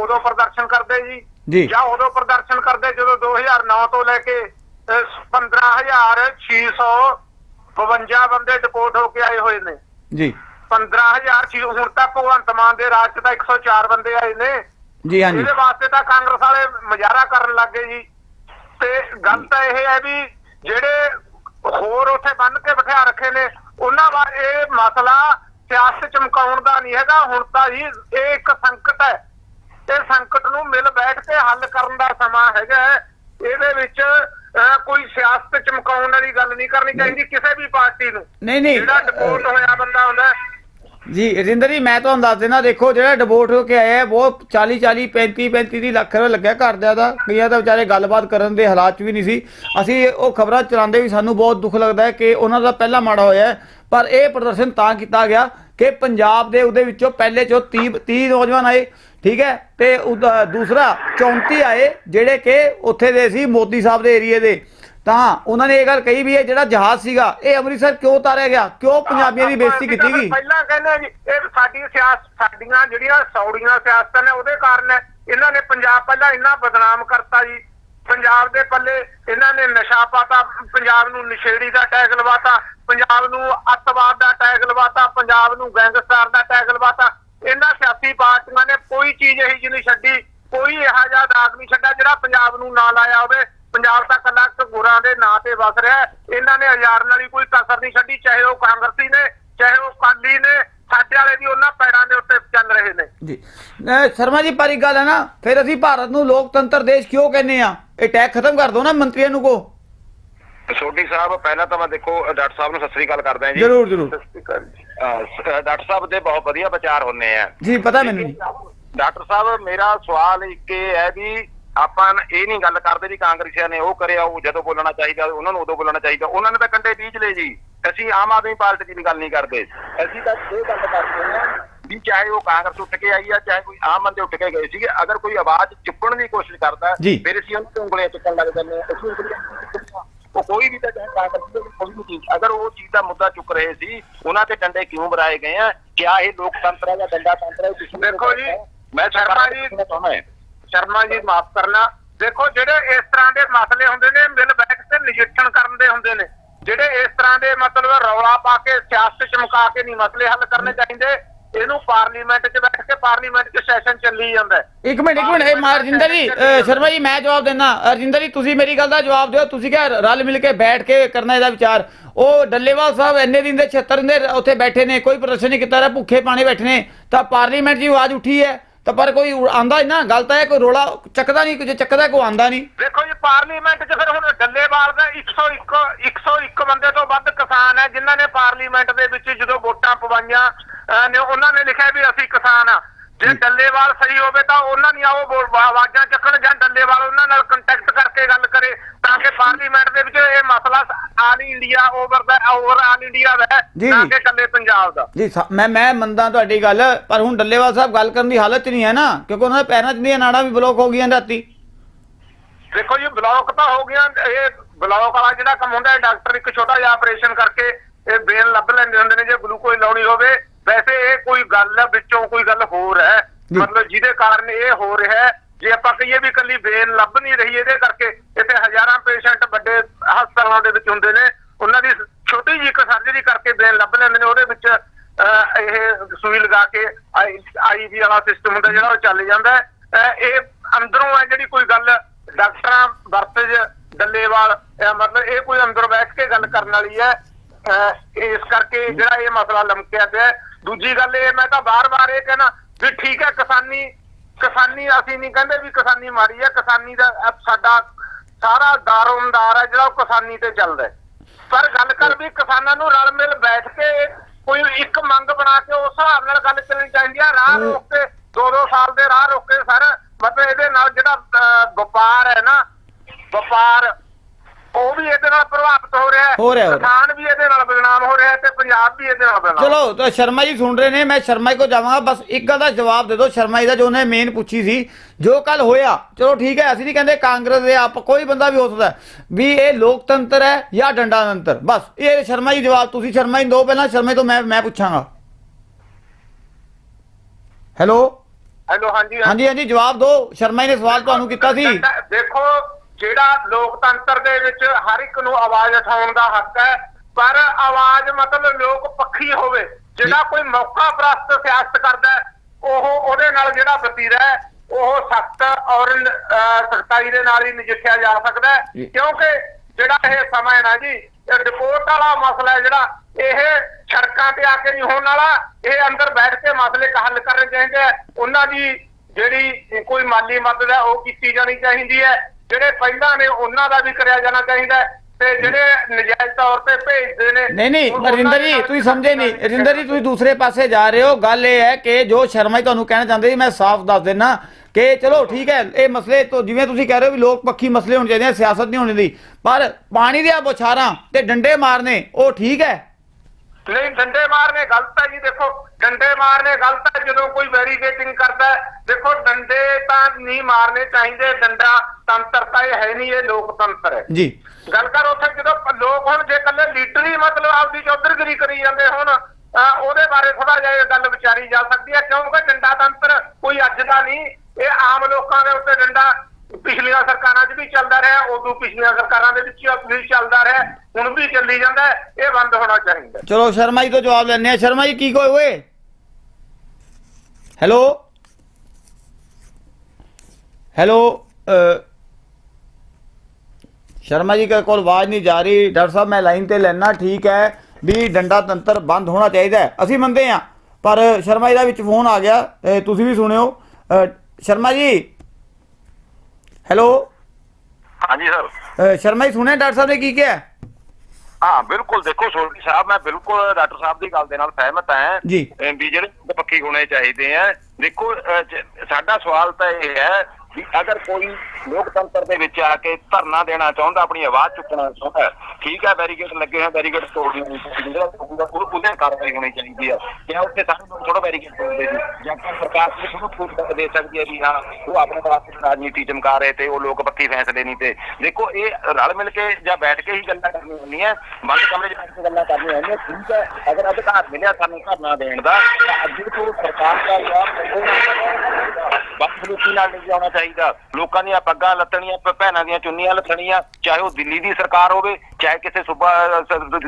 C: ਉਦੋਂ ਪ੍ਰਦਰਸ਼ਨ ਕਰਦੇ
A: ਜੀ।
C: ਜੀ। ਜਾਂ ਉਦੋਂ ਪ੍ਰਦਰਸ਼ਨ ਕਰਦੇ ਜਦੋਂ 2009 ਤੋਂ ਲੈ ਕੇ ਅਹ, 15652 ਬੰਦੇ ਡਿਪੋਰਟ ਹੋ ਕੇ ਆਏ ਹੋਏ ਨੇ।
A: ਜੀ।
C: 15000 ਛੀ ਹੁਣ ਤਾਂ ਭਗਵੰਤ ਮਾਨ ਦੇ ਰਾਜ 'ਚ ਤਾਂ 104 ਬੰਦੇ ਆਏ ਨੇ।
A: ਜੀ ਹਾਂਜੀ।
C: ਇਹਦੇ ਵਾਸਤੇ ਤਾਂ ਕਾਂਗਰਸ ਵਾਲੇ ਮਜ਼ਾਰਾ ਕਰਨ ਲੱਗੇ ਜੀ। ਤੇ ਗੱਲ ਤਾਂ ਇਹ ਹੈ ਵੀ ਜਿਹੜੇ ਹੋਰ ਉੱਥੇ ਬੰਨ ਕੇ ਬਿਠਾ ਰੱਖੇ ਨੇ ਉਹਨਾਂ ਵਾ ਇਹ ਮਸਲਾ ਸਿਆਸਤ ਚਮਕਾਉਣ ਦਾ ਨਹੀਂ ਹੈਗਾ ਹੁਣ ਤਾਂ ਜੀ ਇਹ ਇੱਕ ਸੰਕਟ ਹੈ ਤੇ ਸੰਕਟ ਨੂੰ ਮਿਲ ਬੈਠ ਕੇ ਹੱਲ ਕਰਨ ਦਾ ਸਮਾਂ ਹੈਗਾ। ਇਹਦੇ ਵਿੱਚ ਕੋਈ ਸਿਆਸਤ ਚਮਕਾਉਣ ਵਾਲੀ ਗੱਲ ਨਹੀਂ ਕਰਨੀ ਚਾਹੀਦੀ ਕਿਸੇ ਵੀ ਪਾਰਟੀ ਨੂੰ
A: ਨਹੀਂ ਨਹੀਂ
C: ਜਿਹੜਾ ਡਿਪੋਰਟ ਹੋਇਆ ਬੰਦਾ ਹੁੰਦਾ
A: ਜੀ, ਰਜਿੰਦਰ ਜੀ, ਮੈਂ ਤੁਹਾਨੂੰ ਦੱਸ ਦੇਣਾ ਦੇਖੋ, ਜਿਹੜਾ ਡਿਵੋਰਟ ਹੋ ਕੇ ਆਇਆ ਬਹੁਤ ਉਹ 40 40 35 35 ਦੀ ਲੱਖ ਰੁਪਏ ਲੱਗਿਆ ਘਰਦਿਆਂ ਦਾ ਕਈਆਂ ਦਾ ਵਿਚਾਰੇ ਗੱਲਬਾਤ ਕਰਨ ਦੇ ਹਾਲਾਤ 'ਚ ਵੀ ਨਹੀਂ ਸੀ। ਅਸੀਂ ਉਹ ਖਬਰਾਂ ਚਲਾਉਂਦੇ ਵੀ ਸਾਨੂੰ ਬਹੁਤ ਦੁੱਖ ਲੱਗਦਾ ਹੈ ਕਿ ਉਹਨਾਂ ਦਾ ਪਹਿਲਾ ਮਾੜਾ ਹੋਇਆ ਪਰ ਇਹ ਪ੍ਰਦਰਸ਼ਨ ਤਾਂ ਕੀਤਾ ਗਿਆ ਕਿ ਪੰਜਾਬ ਦੇ ਉਹਦੇ ਵਿੱਚੋਂ ਪਹਿਲੇ ਚੋਂ 30 30 ਨੌਜਵਾਨ ਆਏ, ਠੀਕ ਹੈ? ਤੇ ਉਹਦਾ ਦੂਸਰਾ 34 ਆਏ, ਜਿਹੜੇ ਕਿ ਉੱਥੇ ਦੇ ਸੀ ਮੋਦੀ ਸਾਹਿਬ ਦੇ ਏਰੀਏ ਦੇ। ਤਾਂ ਉਹਨਾਂ ਨੇ ਇਹ ਗੱਲ ਕਹੀ ਵੀ ਇਹ ਜਿਹੜਾ ਜਹਾਜ਼ ਸੀਗਾ ਇਹ ਅੰਮ੍ਰਿਤਸਰ ਕਿਉਂ ਉਤਾਰਿਆ ਗਿਆ? ਕਿਉਂ ਪੰਜਾਬੀਆਂ ਦੀ ਬੇਇੱਜ਼ਤੀ ਕੀਤੀ ਗਈ?
C: ਪਹਿਲਾਂ ਕਹਿੰਦੇ ਜੀ ਇਹ ਸਾਡੀ ਸਿਆਸਤ ਸਾਡੀਆਂ ਜਿਹੜੀਆਂ ਸੌੜੀਆਂ ਸਿਆਸਤਾਂ ਨੇ ਉਹਦੇ ਕਾਰਨ ਹੈ। ਇਹਨਾਂ ਨੇ ਪੰਜਾਬ ਪਹਿਲਾਂ ਇੰਨਾ ਬਦਨਾਮ ਕਰਤਾ ਜੀ। ਪੰਜਾਬ ਦੇ ਪੱਲੇ ਇਹਨਾਂ ਨੇ ਨਸ਼ਾ ਪਾਤਾ ਪੰਜਾਬ ਨੂੰ ਨਸ਼ੇੜੀ ਦਾ ਟੈਗ ਲਵਾਤਾ ਪੰਜਾਬ ਨੂੰ ਅੱਤਵਾਦ ਦਾ ਟੈਗ ਲਵਾਤਾ ਪੰਜਾਬ ਨੂੰ ਗੈਂਗਸਟਰ ਦਾ ਟੈਗ ਲਵਾਤਾ। ਇਹਨਾਂ ਸਿਆਸੀ ਪਾਰਟੀਆਂ ਨੇ ਕੋਈ ਚੀਜ਼ ਇਹੀ ਜਿਹੀ ਨਹੀਂ ਛੱਡੀ ਕੋਈ ਇਹੋ ਜਿਹਾ ਦਾਗ ਨਹੀਂ ਛੱਡਾ ਜਿਹੜਾ ਪੰਜਾਬ ਨੂੰ ਨਾ ਲਾਇਆ ਹੋਵੇ। ਪੰਜਾਬ ਤਾਂ ਕੱਲਾ ਗੁਰਾਂ ਦੇ ਨਾਂ ਤੇ ਵਸ ਰਿਹਾ। ਇਹਨਾਂ ਨੇ ਹਜ਼ਾਰ ਨਾਲ ਹੀ ਕੋਈ ਕਸਰ ਨਹੀਂ ਛੱਡੀ ਚਾਹੇ ਉਹ ਕਾਂਗਰਸੀ ਨੇ ਚਾਹੇ ਉਹ ਕਾਲੀ ਨੇ ਸਾਡੇ ਵਾਲੇ ਵੀ ਉਹਨਾਂ ਪੈਰਾਂ ਦੇ ਉੱਤੇ ਚੱਲ ਰਹੇ ਨੇ।
A: ਜੀ। ਸ਼ਰਮਾ ਜੀ ਪਰ ਇੱਕ ਗੱਲ ਹੈ ਨਾ ਫਿਰ ਅਸੀਂ ਭਾਰਤ ਨੂੰ ਲੋਕਤੰਤਰ ਦੇਸ਼ ਕਿਉਂ ਕਹਿੰਦੇ ਆ ਇਹ ਟੈਕ ਖਤਮ ਕਰ ਦੋ ਨਾ ਮੰਤਰੀਆਂ ਨੂੰ ਕੋ।
B: ਸੋਢੀ ਸਾਹਿਬ ਪਹਿਲਾਂ ਤਾਂ ਮੈਂ ਦੇਖੋ ਡਾਕਟਰ ਸਾਹਿਬ ਨੂੰ ਸਤਿ ਸ੍ਰੀ ਅਕਾਲ ਕਰਦਾ ਜੀ।
A: ਜਰੂਰ ਜਰੂਰ।
B: ਡਾਕਟਰ ਸਾਹਿਬ ਦੇ ਬਹੁਤ ਵਧੀਆ ਵਿਚਾਰ ਹੁੰਨੇ ਆ।
A: ਜੀ ਪਤਾ ਮੈਨੂੰ। ਜੀ
B: ਡਾਕਟਰ ਸਾਹਿਬ ਮੇਰਾ ਸਵਾਲ ਇੱਕ ਇਹ ਹੈ ਵੀ ਆਪਾਂ ਇਹ ਨਹੀਂ ਗੱਲ ਕਰਦੇ ਵੀ ਕਾਂਗਰਸੀਆਂ ਨੇ ਉਹ ਕਰਿਆ ਉਹ ਜਦੋਂ ਬੋਲਣਾ ਚਾਹੀਦਾ ਉਹਨਾਂ ਨੂੰ ਉਦੋਂ ਬੋਲਣਾ ਚਾਹੀਦਾ। ਉਹਨਾਂ ਨੇ ਤਾਂ ਕੰਡੇ ਬੀਜ ਲਏ ਜੀ। ਅਸੀਂ ਆਮ ਆਦਮੀ ਪਾਰਟੀ ਦੀ ਗੱਲ ਨਹੀਂ ਕਰਦੇ। ਅਸੀਂ ਤਾਂ ਇਹ ਗੱਲ ਕਰਦੇ ਹਾਂ ਵੀ ਚਾਹੇ ਉਹ ਕਾਂਗਰਸ ਉੱਠ ਕੇ ਆਈ ਆ ਚਾਹੇ ਕੋਈ ਆਮ ਬੰਦੇ ਉੱਠ ਕੇ ਗਏ ਸੀਗੇ ਅਗਰ ਕੋਈ ਆਵਾਜ਼ ਚੁੱਕਣ ਦੀ ਕੋਸ਼ਿਸ਼ ਕਰਦਾ। ਫਿਰ ਅਸੀਂ ਉਹਨਾਂ ਉਂਗਲੀਆਂ ਚੁੱਕਣ ਲੱਗ ਜਾਂਦੇ ਹਾਂ। ਅਸੀਂ ਉਂਗਲੀਆਂ। ਉਹ ਕੋਈ ਵੀ ਤਾਂ ਚਾਹੇ ਕਾਂਗਰਸ ਦੇ ਕੋਈ ਵੀ ਚੀਜ਼। ਅਗਰ ਉਹ ਚੀਜ਼ ਦਾ ਮੁੱਦਾ ਚੁੱਕ ਰਹੇ ਸੀ ਉਹਨਾਂ ਤੇ ਡੰਡੇ ਕਿਉਂ ਬਰਾਏ ਗਏ ਆ? ਕਿਆ ਇਹ ਲੋਕਤੰਤਰ ਹੈ ਜਾਂ ਡੰਡਾ ਤੰਤਰ ਹੈ ਕਿਸੇ ਨੂੰ
C: ਦੇਖੋ ਜੀ,
B: ਮੈਂ
C: ਸ਼ਰਮਾ ਜੀ- ਸ਼ਰਮਾ ਜੀ ਮਾਫ ਕਰਨਾ। ਦੇਖੋ ਜਿਹੜੇ ਇਸ ਤਰ੍ਹਾਂ ਦੇ ਮਸਲੇ ਹੁੰਦੇ ਨੇ ਮਿਲ ਬੈਠ ਕੇ ਨਜਿੱਠਣ ਕਰਨ ਦੇ ਹੁੰਦੇ ਨੇ। ਜਿਹੜੇ ਇਸ ਤਰ੍ਹਾਂ ਦੇ ਮਤਲਬ ਰੌਲਾ ਪਾ ਕੇ ਸਿਆਸਤ ਚਮਕਾ ਕੇ ਨਹੀਂ ਮਸਲੇ ਹੱਲ ਕਰਨੇ ਚਾਹੀਦੇ ਇਹਨੂੰ ਪਾਰਲੀਮੈਂਟ 'ਚ ਬੈਠ ਕੇ ਪਾਰਲੀਮੈਂਟ 'ਚ ਸੈਸ਼ਨ ਚੱਲੀ ਜਾਂਦਾ।
A: ਇੱਕ ਮਿੰਟ ਇੱਕ ਮਿੰਟ ਇਹ ਮਾ- ਰਜਿੰਦਰ ਜੀ ਸ਼ਰਮਾ ਜੀ ਮੈਂ ਜਵਾਬ ਦੇਣਾ ਰਜਿੰਦਰ ਜੀ ਤੁਸੀਂ ਮੇਰੀ ਗੱਲ ਦਾ ਜਵਾਬ ਦਿਓ। ਤੁਸੀਂ ਕਿਹਾ ਰਲ ਮਿਲ ਕੇ ਬੈਠ ਕੇ ਕਰਨਾ ਇਹਦਾ ਵਿਚਾਰ। ਉਹ ਡੱਲੇਵਾਲ ਸਾਹਿਬ ਇੰਨੇ ਦਿਨ ਦੇ 76 ਦਿਨ ਦੇ ਉੱਥੇ ਬੈਠੇ ਨੇ ਕੋਈ ਪ੍ਰਦਰਸ਼ਨ ਨਹੀਂ ਕੀਤਾ ਰਿਹਾ ਭੁੱਖੇ ਪਾਣੀ ਬੈਠੇ ਨੇ। ਤਾਂ ਪਾਰਲੀਮੈਂਟ ਦੀ ਆਵਾਜ਼ ਉੱਠੀ ਹੈ। ਤਾਂ ਪਰ ਕੋਈ ਆਂਦਾ ਹੀ ਨਾ ਗੱਲ ਤਾਂ ਹੈ, ਕੋਈ ਰੋਲਾ ਚੱਕਦਾ ਨਹੀਂ ਜੇ ਚੱਕਦਾ, ਕੋਈ ਆਂਦਾ ਨਹੀਂ
C: ਦੇਖੋ ਜੀ, ਪਾਰਲੀਮੈਂਟ 'ਚ ਫਿਰ ਹੁਣ ਡੱਲੇਵਾਲ ਦਾ 101 101 ਬੰਦੇ ਤੋਂ ਵੱਧ ਕਿਸਾਨ ਹੈ, ਜਿਨ੍ਹਾਂ ਨੇ ਪਾਰਲੀਮੈਂਟ ਦੇ ਵਿੱਚ ਜਦੋਂ ਵੋਟਾਂ ਪਵਾਈਆਂ ਨੇ ਉਹਨਾਂ ਨੇ ਲਿਖਿਆ ਵੀ ਅਸੀਂ ਕਿਸਾਨ ਆ ਜੇ ਡੱਲੇਵਾਲ ਸਹੀ ਹੋਵੇ ਤਾਂ ਉਹਨਾਂ ਦੀਆਂ ਉਹ ਆਵਾਜ਼ਾਂ ਚੱਕਣ ਜਾਂ ਡੱਲੇਵਾਲ ਉਹਨਾਂ ਨਾਲ ਕੰਟੈਕਟ ਕਰਕੇ ਗੱਲ ਕਰੇ ਤਾਂ ਕਿ ਪਾਰਲੀਮੈਂਟ ਦੇ ਵਿੱਚ ਇਹ ਮਸਲਾ ਆਲ ਇੰਡੀਆ ਓਵਰ ਦਾ ਓਵਰ ਆਲ ਇੰਡੀਆ ਦਾ
A: ਜੀ।
C: ਕਿ ਇਕੱਲੇ ਪੰਜਾਬ ਦਾ।
A: ਜੀ ਮੈਂ ਮੈਂ ਮੰਨਦਾ ਤੁਹਾਡੀ ਗੱਲ ਪਰ ਹੁਣ ਡੱਲੇਵਾਲ ਸਾਹਿਬ ਗੱਲ ਕਰਨ ਦੀ ਹਾਲਤ ਨਹੀਂ ਹੈ ਨਾ ਕਿਉਂਕਿ ਉਹਨਾਂ ਦੇ ਪੈਰਾਂ 'ਚ ਦੀਆਂ ਨਾੜਾਂ ਵੀ ਬਲੌਕ ਹੋ ਗਈਆਂ ਰਾਤੀ।
C: ਦੇਖੋ ਜੀ ਬਲੌਕ ਤਾਂ ਹੋ ਗਿਆ ਇਹ ਬਲੌਕ ਵਾਲਾ ਜਿਹੜਾ ਕੰਮ ਹੁੰਦਾ ਹੈ ਡਾਕਟਰ ਇੱਕ ਛੋਟਾ ਜਿਹਾ ਆਪਰੇਸ਼ਨ ਕਰਕੇ ਇਹ ਬੇਨ ਲੱਭ ਲੈਂਦੇ ਹੁੰਦੇ ਨੇ ਜੇ ਗਲੂਕੋਜ਼ ਲਾਉਣੀ ਹੋਵੇ ਵੈਸੇ ਇਹ ਕੋਈ ਗੱਲ ਹੈ, ਵਿੱਚੋਂ ਕੋਈ ਗੱਲ ਹੋਰ ਹੈ। ਮਤਲਬ ਜਿਹਦੇ ਕਾਰਨ ਇਹ ਹੋ ਰਿਹਾ ਹੈ ਜੇ ਆਪਾਂ ਕਹੀਏ ਵੀ ਕੱਲੀ ਬੇਨ ਲੱਭ ਨਹੀਂ ਰਹੀ ਇਹਦੇ ਕਰਕੇ ਇੱਥੇ ਹਜ਼ਾਰਾਂ ਪੇਸ਼ੈਂਟ ਵੱਡੇ ਹਸਪਤਾਲਾਂ ਦੇ ਵਿੱਚ ਹੁੰਦੇ ਨੇ। ਉਹਨਾਂ ਦੀ ਛੋਟੀ ਜਿਹੀ ਇੱਕ ਸਰਜਰੀ ਕਰਕੇ ਬੇਨ ਲੱਭ ਲੈਂਦੇ ਨੇ ਉਹਦੇ ਵਿੱਚ ਇਹ ਸੂਈ ਲਗਾ ਕੇ ਆਈਵੀ ਵਾਲਾ ਸਿਸਟਮ ਹੁੰਦਾ ਜਿਹੜਾ ਉਹ ਚੱਲ ਜਾਂਦਾ ਹੈ। ਇਹ ਅੰਦਰੋਂ ਹੈ ਜਿਹੜੀ ਕੋਈ ਗੱਲ ਡਾਕਟਰਾਂ ਵਰਤਜ ਡੱਲੇਵਾਲ ਇਹ ਮਤਲਬ ਇਹ ਕੋਈ ਅੰਦਰ ਬੈਠ ਕੇ ਗੱਲ ਕਰਨ ਵਾਲੀ ਹੈ ਇਸ ਕਰਕੇ ਜਿਹੜਾ ਇਹ ਮਸਲਾ ਲਮਕਿਆ ਪਿਆ। ਦੂਜੀ ਗੱਲ ਇਹ ਮੈਂ ਤਾਂ ਬਾਰ-ਬਾਰ ਇਹ ਕਹਿਣਾ ਵੀ ਠੀਕ ਹੈ ਕਿਸਾਨੀ ਕਿਸਾਨੀ ਅਸੀਂ ਨਹੀਂ ਕਹਿੰਦੇ ਵੀ ਕਿਸਾਨੀ ਮਾੜੀ ਹੈ ਕਿਸਾਨੀ ਦਾ ਸਾਡਾ ਸਾਰਾ ਦਾਰੋਮਦਾਰ ਹੈ ਜਿਹੜਾ ਉਹ ਕਿਸਾਨੀ ਤੇ ਚੱਲਦਾ ਹੈ। ਪਰ ਗੱਲ ਕਰ ਵੀ ਕਿਸਾਨਾਂ ਨੂੰ ਰਲ ਮਿਲ ਬੈਠ ਕੇ ਕੋਈ ਇੱਕ ਮੰਗ ਬਣਾ ਕੇ ਉਸ ਹਿਸਾਬ ਨਾਲ ਗੱਲ ਚੱਲਣੀ ਚਾਹੀਦੀ ਹੈ। ਰਾਹ ਰੋਕ ਕੇ ਦੋ ਦੋ ਸਾਲ ਦੇ ਰਾਹ ਰੋਕ ਕੇ ਸਰ ਮਤਲਬ ਇਹਦੇ ਨਾਲ ਜਿਹੜਾ ਵਪਾਰ ਹੈ ਨਾ ਵਪਾਰ ਉਹ ਵੀ ਇਹਦੇ ਨਾਲ ਪ੍ਰਭਾਵਿਤ ਹੋ ਰਿਹਾ ਹੈ।
A: ਹੋ ਰਿਹਾ, ਹੋ ਰਿਹਾ।
C: ਕਿਸਾਨ ਵੀ ਇਹਦੇ ਨਾਲ ਬਦਨਾਮ ਹੋ ਰਿਹਾ ਹੈ ਤੇ ਪੰਜਾਬ ਵੀ ਇਹਦੇ ਨਾਲ ਬਦਨਾਮ।
A: ਚਲੋ ਤਾਂ ਸ਼ਰਮਾ ਜੀ ਸੁਣ ਰਹੇ ਨੇ ਮੈਂ ਸ਼ਰਮਾ ਜੀ ਕੋ ਜਾਵਾਂਗਾ ਬਸ ਇੱਕ ਗੱਲ ਦਾ ਜਵਾਬ ਦੇ ਦਿਓ ਸ਼ਰਮਾ ਜੀ ਦਾ ਜੋ ਉਹਨੇ ਮੇਨ ਪੁੱਛੀ ਸੀ ਜੋ ਕੱਲ ਹੋਇਆ ਚਲੋ ਠੀਕ ਹੈ ਅਸੀਂ ਨਹੀਂ ਕਹਿੰਦੇ ਕਾਂਗਰਸ ਦੇ ਆਪ ਕੋਈ ਬੰਦਾ ਵੀ ਹੋ ਸਕਦਾ ਹੈ, ਵੀ ਇਹ ਲੋਕਤੰਤਰ ਹੈ ਜਾਂ ਡੰਡਾ ਤੰਤਰ ਬਸ ਇਹ ਸ਼ਰਮਾ ਜੀ ਜਵਾਬ ਤੁਸੀਂ ਸ਼ਰਮਾ ਜੀ ਨੂੰ ਦਿਓ ਪਹਿਲਾਂ ਸ਼ਰਮਾ ਜੀ ਤੋਂ ਮੈਂ ਮੈਂ ਪੁੱਛਾਂਗਾ। ਹੈਲੋ?
C: ਹੈਲੋ ਹਾਂਜੀ
A: ਹਾਂਜੀ। ਹਾਂਜੀ ਜਵਾਬ ਦਿਓ ਸ਼ਰਮਾ ਜੀ ਨੇ ਸਵਾਲ ਤੁਹਾਨੂੰ ਕੀਤਾ ਸੀ।
C: ਡੰਡਾ- ਦੇਖੋ ਜਿਹੜਾ ਲੋਕਤੰਤਰ ਦੇ ਵਿੱਚ ਹਰ ਇੱਕ ਨੂੰ ਆਵਾਜ਼ ਉਠਾਉਣ ਦਾ ਹੱਕ ਹੈ ਪਰ ਆਵਾਜ਼ ਮਤਲਬ ਲੋਕ ਪੱਖੀ ਹੋਵੇ ਜਿਹੜਾ ਕੋਈ ਮੌਕਾ ਪ੍ਰਸਤ ਸਿਆਸਤ ਕਰਦਾ ਉਹ ਉਹਦੇ ਨਾਲ ਜਿਹੜਾ ਵਤੀਰਾ ਹੈ ਉਹ ਸਖਤ ਔਰ ਸਖਤਾਈ ਦੇ ਨਾਲ ਹੀ ਨਜਿੱਠਿਆ ਜਾ ਸਕਦਾ। ਕਿਉਂਕਿ ਜਿਹੜਾ ਇਹ ਸਮਾਂ ਹੈ ਨਾ ਜੀ ਰਿਪੋਰਟ ਵਾਲਾ ਮਸਲਾ ਹੈ ਜਿਹੜਾ ਇਹ ਸੜਕਾਂ ਤੇ ਆ ਕੇ ਨਹੀਂ ਹੋਣ ਵਾਲਾ ਇਹ ਅੰਦਰ ਬੈਠ ਕੇ ਮਸਲੇ ਹੱਲ ਕਰਨੇ ਚਾਹੀਦੇ ਉਹਨਾਂ ਦੀ ਜਿਹੜੀ ਕੋਈ ਮਾਲੀ ਮਦਦ ਹੈ ਉਹ ਕੀਤੀ ਜਾਣੀ ਚਾਹੀਦੀ ਹੈ। ਜਿਹੜੇ ਪਹਿਲਾਂ ਨੇ ਉਹਨਾਂ ਦਾ ਵੀ ਕਰਿਆ ਜਾਣਾ ਚਾਹੀਦਾ ਤੇ ਜਿਹੜੇ ਨਜਾਇਜ਼ ਤੌਰ ਤੇ ਭੇਜਦੇ ਨੇ
A: ਨਹੀਂ ਨਹੀਂ
C: ਦੇ
A: ਜੀ ਤੁਸੀਂ ਸਮਝੇ ਨਹੀਂ। ਰਜਿੰਦਰ ਜੀ ਤੁਸੀਂ ਦੂਸਰੇ ਪਾਸੇ ਜਾ ਰਹੇ ਹੋ। ਗੱਲ ਇਹ ਹੈ ਕਿ ਜੋ ਸ਼ਰਮਾ ਜੀ ਤੁਹਾਨੂੰ ਕਹਿਣਾ ਚਾਹੁੰਦੇ ਸੀ ਮੈਂ ਸਾਫ਼ ਦੱਸ ਦੇਣਾ ਕਿ ਚਲੋ ਠੀਕ ਹੈ ਇਹ ਮਸਲੇ ਤੋਂ ਜਿਵੇਂ ਤੁਸੀਂ ਕਹਿ ਰਹੇ ਹੋ ਵੀ ਲੋਕ ਪੱਖੀ ਮਸਲੇ ਹੋਣੇ ਚਾਹੀਦੇ ਆ ਸਿਆਸਤ ਨਹੀਂ ਹੋਣੀ ਦੀ। ਪਰ ਪਾਣੀ ਦੀਆਂ ਬੁਛਾਰਾਂ ਤੇ ਡੰਡੇ ਮਾਰਨੇ ਉਹ ਠੀਕ ਹੈ।
C: ਨਹੀਂ ਡੰਡੇ ਮਾਰਨੇ ਗਲਤ ਹੈ ਜੀ ਦੇਖੋ ਡੰਡੇ ਮਾਰਨੇ ਗਲਤ ਹੈ ਜਦੋਂ ਕੋਈ ਵੈਰੀਗੇਟਿੰਗ ਕਰਦਾ ਦੇਖੋ ਡੰਡੇ ਤਾਂ ਨਹੀਂ ਮਾਰਨੇ ਚਾਹੀਦੇ ਡੰਡਾ ਤੰਤਰ ਤਾਂ ਇਹ ਹੈ ਨਹੀਂ ਇਹ ਲੋਕਤੰਤਰ ਹੈ।
A: ਜੀ।
C: ਗੱਲ ਕਰ ਉੱਥੇ ਜਦੋਂ ਲੋਕ ਹੁਣ ਜੇ ਕੱਲੇ ਲੀਡਰ ਹੀ ਮਤਲਬ ਆਪਦੀ ਚੌਧਰਗਿਰੀ ਕਰੀ ਜਾਂਦੇ ਹੁਣ ਉਹਦੇ ਬਾਰੇ ਥੋੜਾ ਜਿਹਾ ਗੱਲ ਵਿਚਾਰੀ ਜਾ ਸਕਦੀ ਹੈ ਕਿਉਂਕਿ ਡੰਡਾ ਤੰਤਰ ਕੋਈ ਅੱਜ ਦਾ ਨਹੀਂ ਇਹ ਆਮ ਲੋਕਾਂ ਦੇ ਉੱਤੇ ਡੰਡਾ ਪਿਛਲੀਆਂ ਸਰਕਾਰਾਂ 'ਚ ਵੀ ਚੱਲਦਾ ਰਿਹਾ, ਉਦੋਂ ਪਿਛਲੀਆਂ ਸਰਕਾਰਾਂ ਦੇ ਵਿੱਚ ਵੀ ਚੱਲਦਾ ਰਿਹਾ, ਹੁਣ ਵੀ ਚੱਲੀ ਜਾਂਦਾ ਇਹ ਬੰਦ ਹੋਣਾ ਚਾਹੀਦਾ
A: ਚਲੋ ਸ਼ਰਮਾ ਜੀ ਤੋਂ ਜਵਾਬ ਲੈਣੇ ਆ ਸ਼ਰਮਾ ਜੀ ਕੀ ਕੋਏ ਹੋਏ ਹੈਲੋ? ਹੈਲੋ? ਸ਼ਰਮਾ ਜੀ का ਕੋਲ ਆਵਾਜ਼ ਨਹੀਂ ਜਾ ਰਹੀ। ਡਾਕਟਰ ਸਾਹਿਬ, ਮੈਂ ਲਾਈਨ ਤੇ ਲੈਣਾ ਠੀਕ ਹੈ, ਵੀ ਡੰਡਾ ਤੰਤਰ ਬੰਦ ਹੋਣਾ ਚਾਹੀਦਾ ਅਸੀਂ ਮੰਨਦੇ ਹਾਂ, ਪਰ ਸ਼ਰਮਾ ਜੀ ਦਾ ਵਿੱਚ ਫੋਨ ਆ ਗਿਆ ਤੁਸੀਂ ਵੀ ਸੁਣਿਓ। ਸ਼ਰਮਾ ਜੀ ਹੈਲੋ।
B: ਹਾਂਜੀ ਸਰ।
A: ਸ਼ਰਮਾ ਜੀ ਸੁਣਿਆ ਡਾਕਟਰ ਸਾਹਿਬ ਨੇ ਕੀ ਕਿਹਾ?
B: ਹਾਂ ਬਿਲਕੁਲ। ਦੇਖੋ ਸੋਢੀ ਸਾਹਿਬ ਮੈਂ ਬਿਲਕੁਲ ਡਾਕਟਰ ਸਾਹਿਬ ਦੀ ਗੱਲ ਦੇ ਨਾਲ ਸਹਿਮਤ ਹਾਂ। ਵੀ ਜਿਹੜੇ ਪੱਖੀ ਹੋਣੇ ਚਾਹੀਦੇ ਆ। ਦੇਖੋ ਸਾਡਾ ਸਵਾਲ ਤਾਂ ਇਹ ਹੈ ਵੀ ਅਗਰ ਕੋਈ ਲੋਕਤੰਤਰ ਦੇ ਵਿੱਚ ਆ ਕੇ ਧਰਨਾ ਦੇਣਾ ਚਾਹੁੰਦਾ, ਆਪਣੀ ਆਵਾਜ਼ ਚੁੱਕਣਾ ਚਾਹੁੰਦਾ, ਠੀਕ ਹੈ ਬੈਰੀਕੇਡ ਲੱਗੇ ਹੋਏ ਬੈਰੀਕੇਡ ਤੋੜਨੀ ਹੋਣੀ ਚਾਹੀਦੀ ਹੈ, ਉਹਦਾ ਉਹ- ਉਹਦੇ ਕਾਰਵਾਈ ਹੋਣੀ ਚਾਹੀਦੀ ਹੈ। ਕਿਆ ਉੱਥੇ ਸਾਰੇ ਲੋਕ ਥੋੜਾ ਬੈਰੀਕੇਡ ਤੋੜਦੇ ਸੀ ਜਾਂ ਕਿ ਸਰਕਾਰ ਨੂੰ ਥੋੜਾ ਫੂਟ ਤੱਕ ਦੇ ਸਕਦੀ ਹੈ ਵੀ ਹਾਂ, ਉਹ ਆਪਣੇ ਵਾਸਤੇ ਰਾਜਨੀਤੀ ਚਮਕਾ ਰਹੇ ਤੇ ਉਹ ਲੋਕ ਪੱਕੀ ਫੈਸਲੇ ਨਹੀਂ ਤੇ। ਦੇਖੋ, ਇਹ ਰਲ ਮਿਲ ਕੇ ਜਾਂ ਬੈਠ ਕੇ ਹੀ ਗੱਲਾਂ ਕਰਨੀਆਂ ਹੈ ਬੰਦ ਕਮਰੇ 'ਚ ਬੈਠ ਕੇ ਗੱਲਾਂ ਕਰਨੀਆਂ ਹੁੰਦੀਆਂ, ਠੀਕ ਹੈ, ਅਗਰ ਅਧਿਕਾਰ ਮਿਲਿਆ ਸਾਨੂੰ ਧਰਨਾ ਦੇਣ ਦਾ, ਤਾਂ ਅੱਗੇ ਤੋਂ ਸਰਕਾਰ ਦਾ ਜਵਾਬ ਬਦਸਲੂਕੀ ਨਾਲ ਨਹੀਂ ਜਾਣਾ ਚਾਹੀਦਾ। ਲੋਕਾਂ ਦੀਆਂ ਪੱਗਾਂ ਲੱਤਣੀਆਂ ਭੈਣਾਂ ਦੀਆਂ ਚੁੰਨੀਆਂ ਲੱਥਣੀਆਂ ਚਾਹੇ ਉਹ ਦਿੱਲੀ ਦੀ ਸਰਕਾਰ ਹੋਵੇ ਚਾਹੇ ਕਿਸੇ ਸੂਬਾ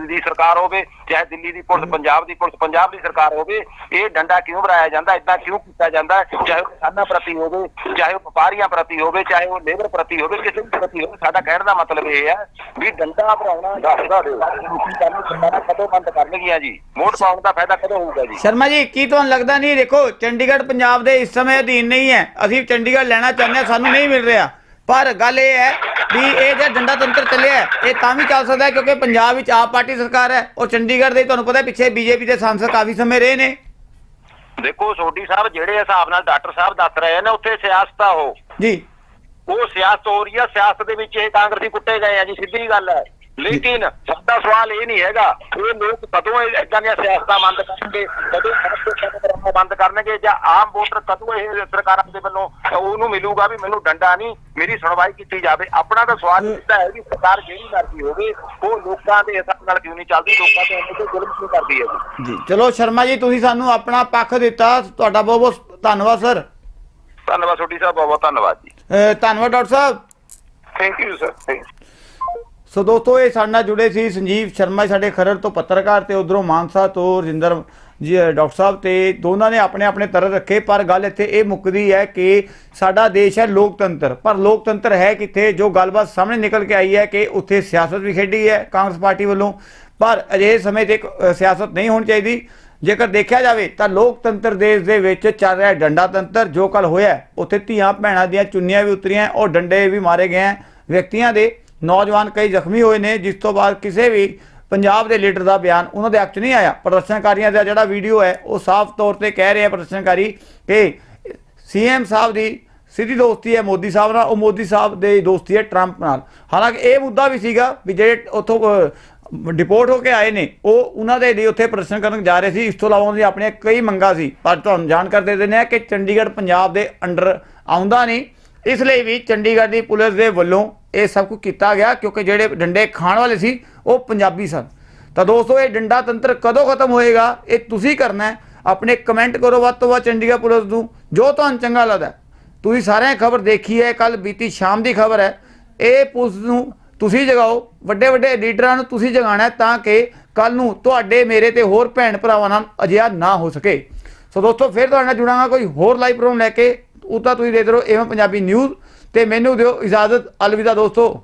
B: ਦੀ ਸਰਕਾਰ ਹੋਵੇ ਚਾਹੇ ਦਿੱਲੀ ਦੀ ਪੁਲਿਸ ਪੰਜਾਬ ਦੀ ਪੁਲਿਸ ਪੰਜਾਬ ਦੀ ਸਰਕਾਰ ਹੋਵੇ ਇਹ ਡੰਡਾ ਕਿਉਂ ਬਣਾਇਆ ਜਾਂਦਾ ਇਦਾਂ ਕਿਉਂ ਕੀਤਾ ਜਾਂਦਾ? ਚਾਹੇ ਉਹ ਕਿਸਾਨਾਂ ਪ੍ਰਤੀ ਹੋਵੇ ਚਾਹੇ ਉਹ ਵਪਾਰੀਆਂ ਪ੍ਰਤੀ ਹੋਵੇ ਚਾਹੇ ਉਹ ਲੇਬਰ ਪ੍ਰਤੀ ਹੋਵੇ ਕਿਸੇ ਵੀ ਪ੍ਰਤੀ ਹੋਵੇ ਸਾਡਾ ਕਹਿਣ ਦਾ ਮਤਲਬ ਇਹ ਹੈ ਵੀ ਡੰਡਾ ਭਰਾਉਣਾ ਦੱਸਦਾ ਦਿਓ। ਕਰਨੀ ਸਰਕਾਰਾਂ ਕਦੋਂ ਬੰਦ ਕਰਨਗੀਆਂ ਜੀ? ਵੋਟ ਪਾਉਣ ਦਾ ਫਾਇਦਾ ਕਦੋਂ ਹੋਊਗਾ ਜੀ?
A: ਸ਼ਰਮਾ ਜੀ ਕੀ ਤੁਹਾਨੂੰ ਲੱਗਦਾ ਨਹੀਂ? ਦੇਖੋ ਚੰਡੀਗੜ੍ਹ ਪੰਜਾਬ ਦੇ ਇਸ ਸਮੇਂ ਅਧੀਨ ਨਹੀਂ ਹੈ। ਅਸੀਂ ਚੰਡੀਗੜ੍ਹ ਲੈਣਾ ਚਾਹੁੰਦੇ ਹਾਂ ਸਾਨੂੰ ਨਹੀਂ ਮਿਲ ਰਿਹਾ। ਪਰ ਗੱਲ ਇਹ ਹੈ ਵੀ ਇਹ ਜਿਹੜਾ ਡੰਡਾ ਤੰਤਰ ਚੱਲਿਆ ਇਹ ਤਾਂ ਵੀ ਚੱਲ ਸਕਦਾ ਕਿਉਂਕਿ ਪੰਜਾਬ ਵਿੱਚ ਆਪ ਪਾਰਟੀ ਸਰਕਾਰ ਹੈ। ਔਰ ਚੰਡੀਗੜ੍ਹ ਦੇ ਤੁਹਾਨੂੰ ਪਤਾ ਪਿੱਛੇ ਬੀਜੇਪੀ ਦੇ ਸੰਸਦ ਕਾਫੀ ਸਮੇਂ ਰਹੇ ਨੇ।
B: ਦੇਖੋ ਸੋਢੀ ਸਾਹਿਬ ਜਿਹੜੇ ਹਿਸਾਬ ਨਾਲ ਡਾਕਟਰ ਸਾਹਿਬ ਦੱਸ ਰਹੇ ਨੇ ਉੱਥੇ ਸਿਆਸਤ ਆ ਉਹ।
A: ਜੀ।
B: ਉਹ ਸਿਆਸਤ ਹੋ ਰਹੀ ਆ ਸਿਆਸਤ ਦੇ ਵਿੱਚ ਇਹ ਕਾਂਗਰਸੀ ਕੁੱਟੇ ਗਏ ਆ ਜੀ ਸਿੱਧੀ ਗੱਲ ਹੈ। ਲੇਕਿਨ ਸਾਡਾ ਸਵਾਲ ਇਹ ਨਹੀਂ ਹੈਗਾ ਇਹ ਲੋਕ ਕਦੋਂ ਇਹ ਏਦਾਂ ਦੀਆਂ ਸਿਆਸਤਾਂ ਬੰਦ ਕਰਨਗੇ ਕਦੋਂ ਕਰਾਉਣਾ ਬੰਦ ਕਰਨਗੇ ਜਾਂ ਆਮ ਵੋਟਰ ਕਦੋਂ ਇਹ ਸਰਕਾਰਾਂ ਦੇ ਵੱਲੋਂ ਉਹਨੂੰ ਮਿਲੂਗਾ ਵੀ ਮੈਨੂੰ ਡੰਡਾ ਨਹੀਂ ਮੇਰੀ ਸੁਣਵਾਈ ਕੀਤੀ ਜਾਵੇ। ਆਪਣਾ ਤਾਂ ਸਵਾਲ ਇਹ ਹੈ ਵੀ ਸਰਕਾਰ ਜਿਹੜੀ ਮਰਜ਼ੀ ਹੋਵੇ ਉਹ ਲੋਕਾਂ ਦੇ ਹਿਸਾਬ ਨਾਲ ਕਿਉਂ ਨਹੀਂ ਚੱਲਦੀ? ਲੋਕਾਂ ਤੇ ਉਹਨਾਂ ਤੇ ਜ਼ੁਲਮ ਕਿਉਂ ਕਰਦੀ ਹੈ ਜੀ?
A: ਚਲੋ ਸ਼ਰਮਾ ਜੀ ਤੁਸੀਂ ਸਾਨੂੰ ਆਪਣਾ ਪੱਖ ਦਿੱਤਾ। ਤੁਹਾਡਾ ਬਹੁਤ ਬਹੁਤ ਧੰਨਵਾਦ ਸਰ।
B: ਧੰਨਵਾਦ ਸੋਢੀ ਸਾਹਿਬ ਬਹੁਤ ਬਹੁਤ ਧੰਨਵਾਦ ਜੀ।
A: ਧੰਨਵਾਦ doctor Sahib.
B: Thank you sir thank
A: so ਦੋਸਤੋ, ਇਹ ਸਾਡੇ ਨਾਲ ਜੁੜੇ ਸੀ ਸੰਜੀਵ ਸ਼ਰਮਾ ਜੀ, ਸਾਡੇ ਖਰੜ ਤੋਂ ਪੱਤਰਕਾਰ ਤੇ ਉਧਰੋਂ ਮਾਨਸਾ ਤੋਂ ਰਜਿੰਦਰ ਜੀ ਡਾਕਟਰ ਸਾਹਿਬ ਤੇ ਦੋਨਾਂ ਨੇ ਆਪਣੇ ਆਪਣੇ ਤਰ੍ਹਾਂ ਰੱਖੇ, ਪਰ ਗੱਲ ਇੱਥੇ ਇਹ ਮੁੱਕਦੀ ਹੈ ਕਿ ਸਾਡਾ ਦੇਸ਼ ਹੈ ਲੋਕਤੰਤਰ। ਪਰ ਲੋਕਤੰਤਰ ਹੈ ਕਿੱਥੇ? ਜੋ ਗੱਲਬਾਤ ਸਾਹਮਣੇ ਨਿਕਲ ਕੇ ਆਈ ਹੈ ਕਿ ਉੱਥੇ ਸਿਆਸਤ ਵੀ ਖੇਡੀ ਹੈ ਕਾਂਗਰਸ ਪਾਰਟੀ ਵੱਲੋਂ। ਪਰ ਅਜਿਹੇ ਸਮੇਂ ਤੇ ਇੱਕ ਸਿਆਸਤ ਨਹੀਂ ਹੋਣੀ ਚਾਹੀਦੀ। ਜੇਕਰ ਦੇਖਿਆ ਜਾਵੇ ਤਾਂ ਲੋਕਤੰਤਰ ਦੇਸ਼ ਦੇ ਵਿੱਚ ਚੱਲ ਰਿਹਾ ਡੰਡਾ ਤੰਤਰ ਜੋ ਕੱਲ ਹੋਇਆ ਉੱਥੇ ਧੀਆਂ ਭੈਣਾਂ ਦੀਆਂ ਚੁੰਨੀਆਂ ਵੀ ਉਤਰੀਆਂ ਔਰ ਡੰਡੇ ਵੀ ਮਾਰੇ ਗਏ ਹੈ ਵਿਅਕਤੀਆਂ ਦੇ। ਨੌਜਵਾਨ ਕਈ ਜ਼ਖਮੀ ਹੋਏ ਨੇ, ਜਿਸ ਤੋਂ ਬਾਅਦ ਕਿਸੇ ਵੀ ਪੰਜਾਬ ਦੇ ਲੀਡਰ ਦਾ ਬਿਆਨ ਉਹਨਾਂ ਦੇ ਹੱਕ 'ਚ ਨਹੀਂ ਆਇਆ। ਪ੍ਰਦਰਸ਼ਨਕਾਰੀਆਂ ਦਾ ਜਿਹੜਾ ਵੀਡੀਓ ਹੈ, ਉਹ ਸਾਫ਼ ਤੌਰ ਤੇ ਕਹਿ ਰਿਹਾ ਪ੍ਰਦਰਸ਼ਨਕਾਰੀ ਕਿ ਸੀਐਮ ਸਾਹਿਬ ਦੀ ਸਿੱਧੀ ਦੋਸਤੀ ਹੈ ਮੋਦੀ ਸਾਹਿਬ ਨਾਲ, ਉਹ ਮੋਦੀ ਸਾਹਿਬ ਦੇ ਦੋਸਤੀ ਹੈ ਟਰੰਪ ਨਾਲ। ਹਾਲਾਂਕਿ ਇਹ ਮੁੱਦਾ ਵੀ ਸੀਗਾ ਵੀ ਜਿਹੜੇ ਉੱਥੋਂ ਡਿਪੋਰਟ ਹੋ ਕੇ ਆਏ ਨੇ, ਉਹ ਉਹਨਾਂ ਦੇ ਲਈ ਉੱਥੇ ਪ੍ਰਦਰਸ਼ਨ ਕਰਨ ਜਾ ਰਹੇ ਸੀ। ਇਸ ਤੋਂ ਇਲਾਵਾ ਉਹਨਾਂ ਦੀ ਆਪਣੀਆਂ ਕਈ ਮੰਗਾਂ ਸੀ। ਪਰ ਤੁਹਾਨੂੰ ਜਾਣਕਾਰੀ ਦੇ ਦਿੰਦੇ ਆ ਕਿ ਚੰਡੀਗੜ੍ਹ, ਪੰਜਾਬ ਦੇ ਅੰਡਰ ਆਉਂਦਾ ਨਹੀਂ। ਇਸ ਲਈ ਵੀ ਚੰਡੀਗੜ੍ਹ ਦੀ ਪੁਲਿਸ ਦੇ ਵੱਲੋਂ ਇਹ ਸਭ ਕੁਝ ਕੀਤਾ ਗਿਆ, ਕਿਉਂਕਿ ਜਿਹੜੇ ਡੰਡੇ ਖਾਣ ਵਾਲੇ ਸੀ, ਉਹ ਪੰਜਾਬੀ ਸਨ। ਤਾਂ ਦੋਸਤੋ, ਇਹ ਡੰਡਾ ਤੰਤਰ ਕਦੋਂ ਖਤਮ ਹੋਏਗਾ, ਇਹ ਤੁਸੀਂ ਕਰਨਾ ਹੈ। ਆਪਣੇ ਕਮੈਂਟ ਕਰੋ ਵੱਧ ਤੋਂ ਵੱਧ ਚੰਡੀਗੜ੍ਹ ਪੁਲਿਸ ਨੂੰ, ਜੋ ਤੁਹਾਨੂੰ ਚੰਗਾ ਲੱਗਦਾ ਤੁਸੀਂ ਸਾਰਿਆਂ ਖਬਰ ਦੇਖੀ ਹੈ ਕੱਲ ਬੀਤੀ ਸ਼ਾਮ ਦੀ ਖਬਰ ਹੈ। ਇਹ ਪੁਲਿਸ ਨੂੰ ਤੁਸੀਂ ਜਗਾਓ ਵੱਡੇ ਵੱਡੇ ਲੀਡਰਾਂ ਨੂੰ ਤੁਸੀਂ ਜਗਾਉਣਾ ਤਾਂ ਕਿ ਕੱਲ ਨੂੰ ਤੁਹਾਡੇ, ਮੇਰੇ ਤੇ ਹੋਰ ਭੈਣ ਭਰਾਵਾਂ ਨਾਲ ਅਜਿਹਾ ਨਾ ਹੋ ਸਕੇ। ਸੋ ਦੋਸਤੋ, ਫਿਰ ਤੁਹਾਡੇ ਨਾਲ ਜੁੜਾਂਗਾ, ਕੋਈ ਹੋਰ ਲਾਈਵ ਪ੍ਰੋਗਰਾਮ ਲੈ ਕੇ। ਉਹ ਤਾਂ ਤੁਸੀਂ ਦੇਖਦੇ ਰਹੋ ਐਵੇਂ ਪੰਜਾਬੀ ਨਿਊਜ਼ ਤੇ ਮੈਨੂੰ ਦਿਓ ਇਜਾਜ਼ਤ। ਅਲਵਿਦਾ ਦੋਸਤੋ।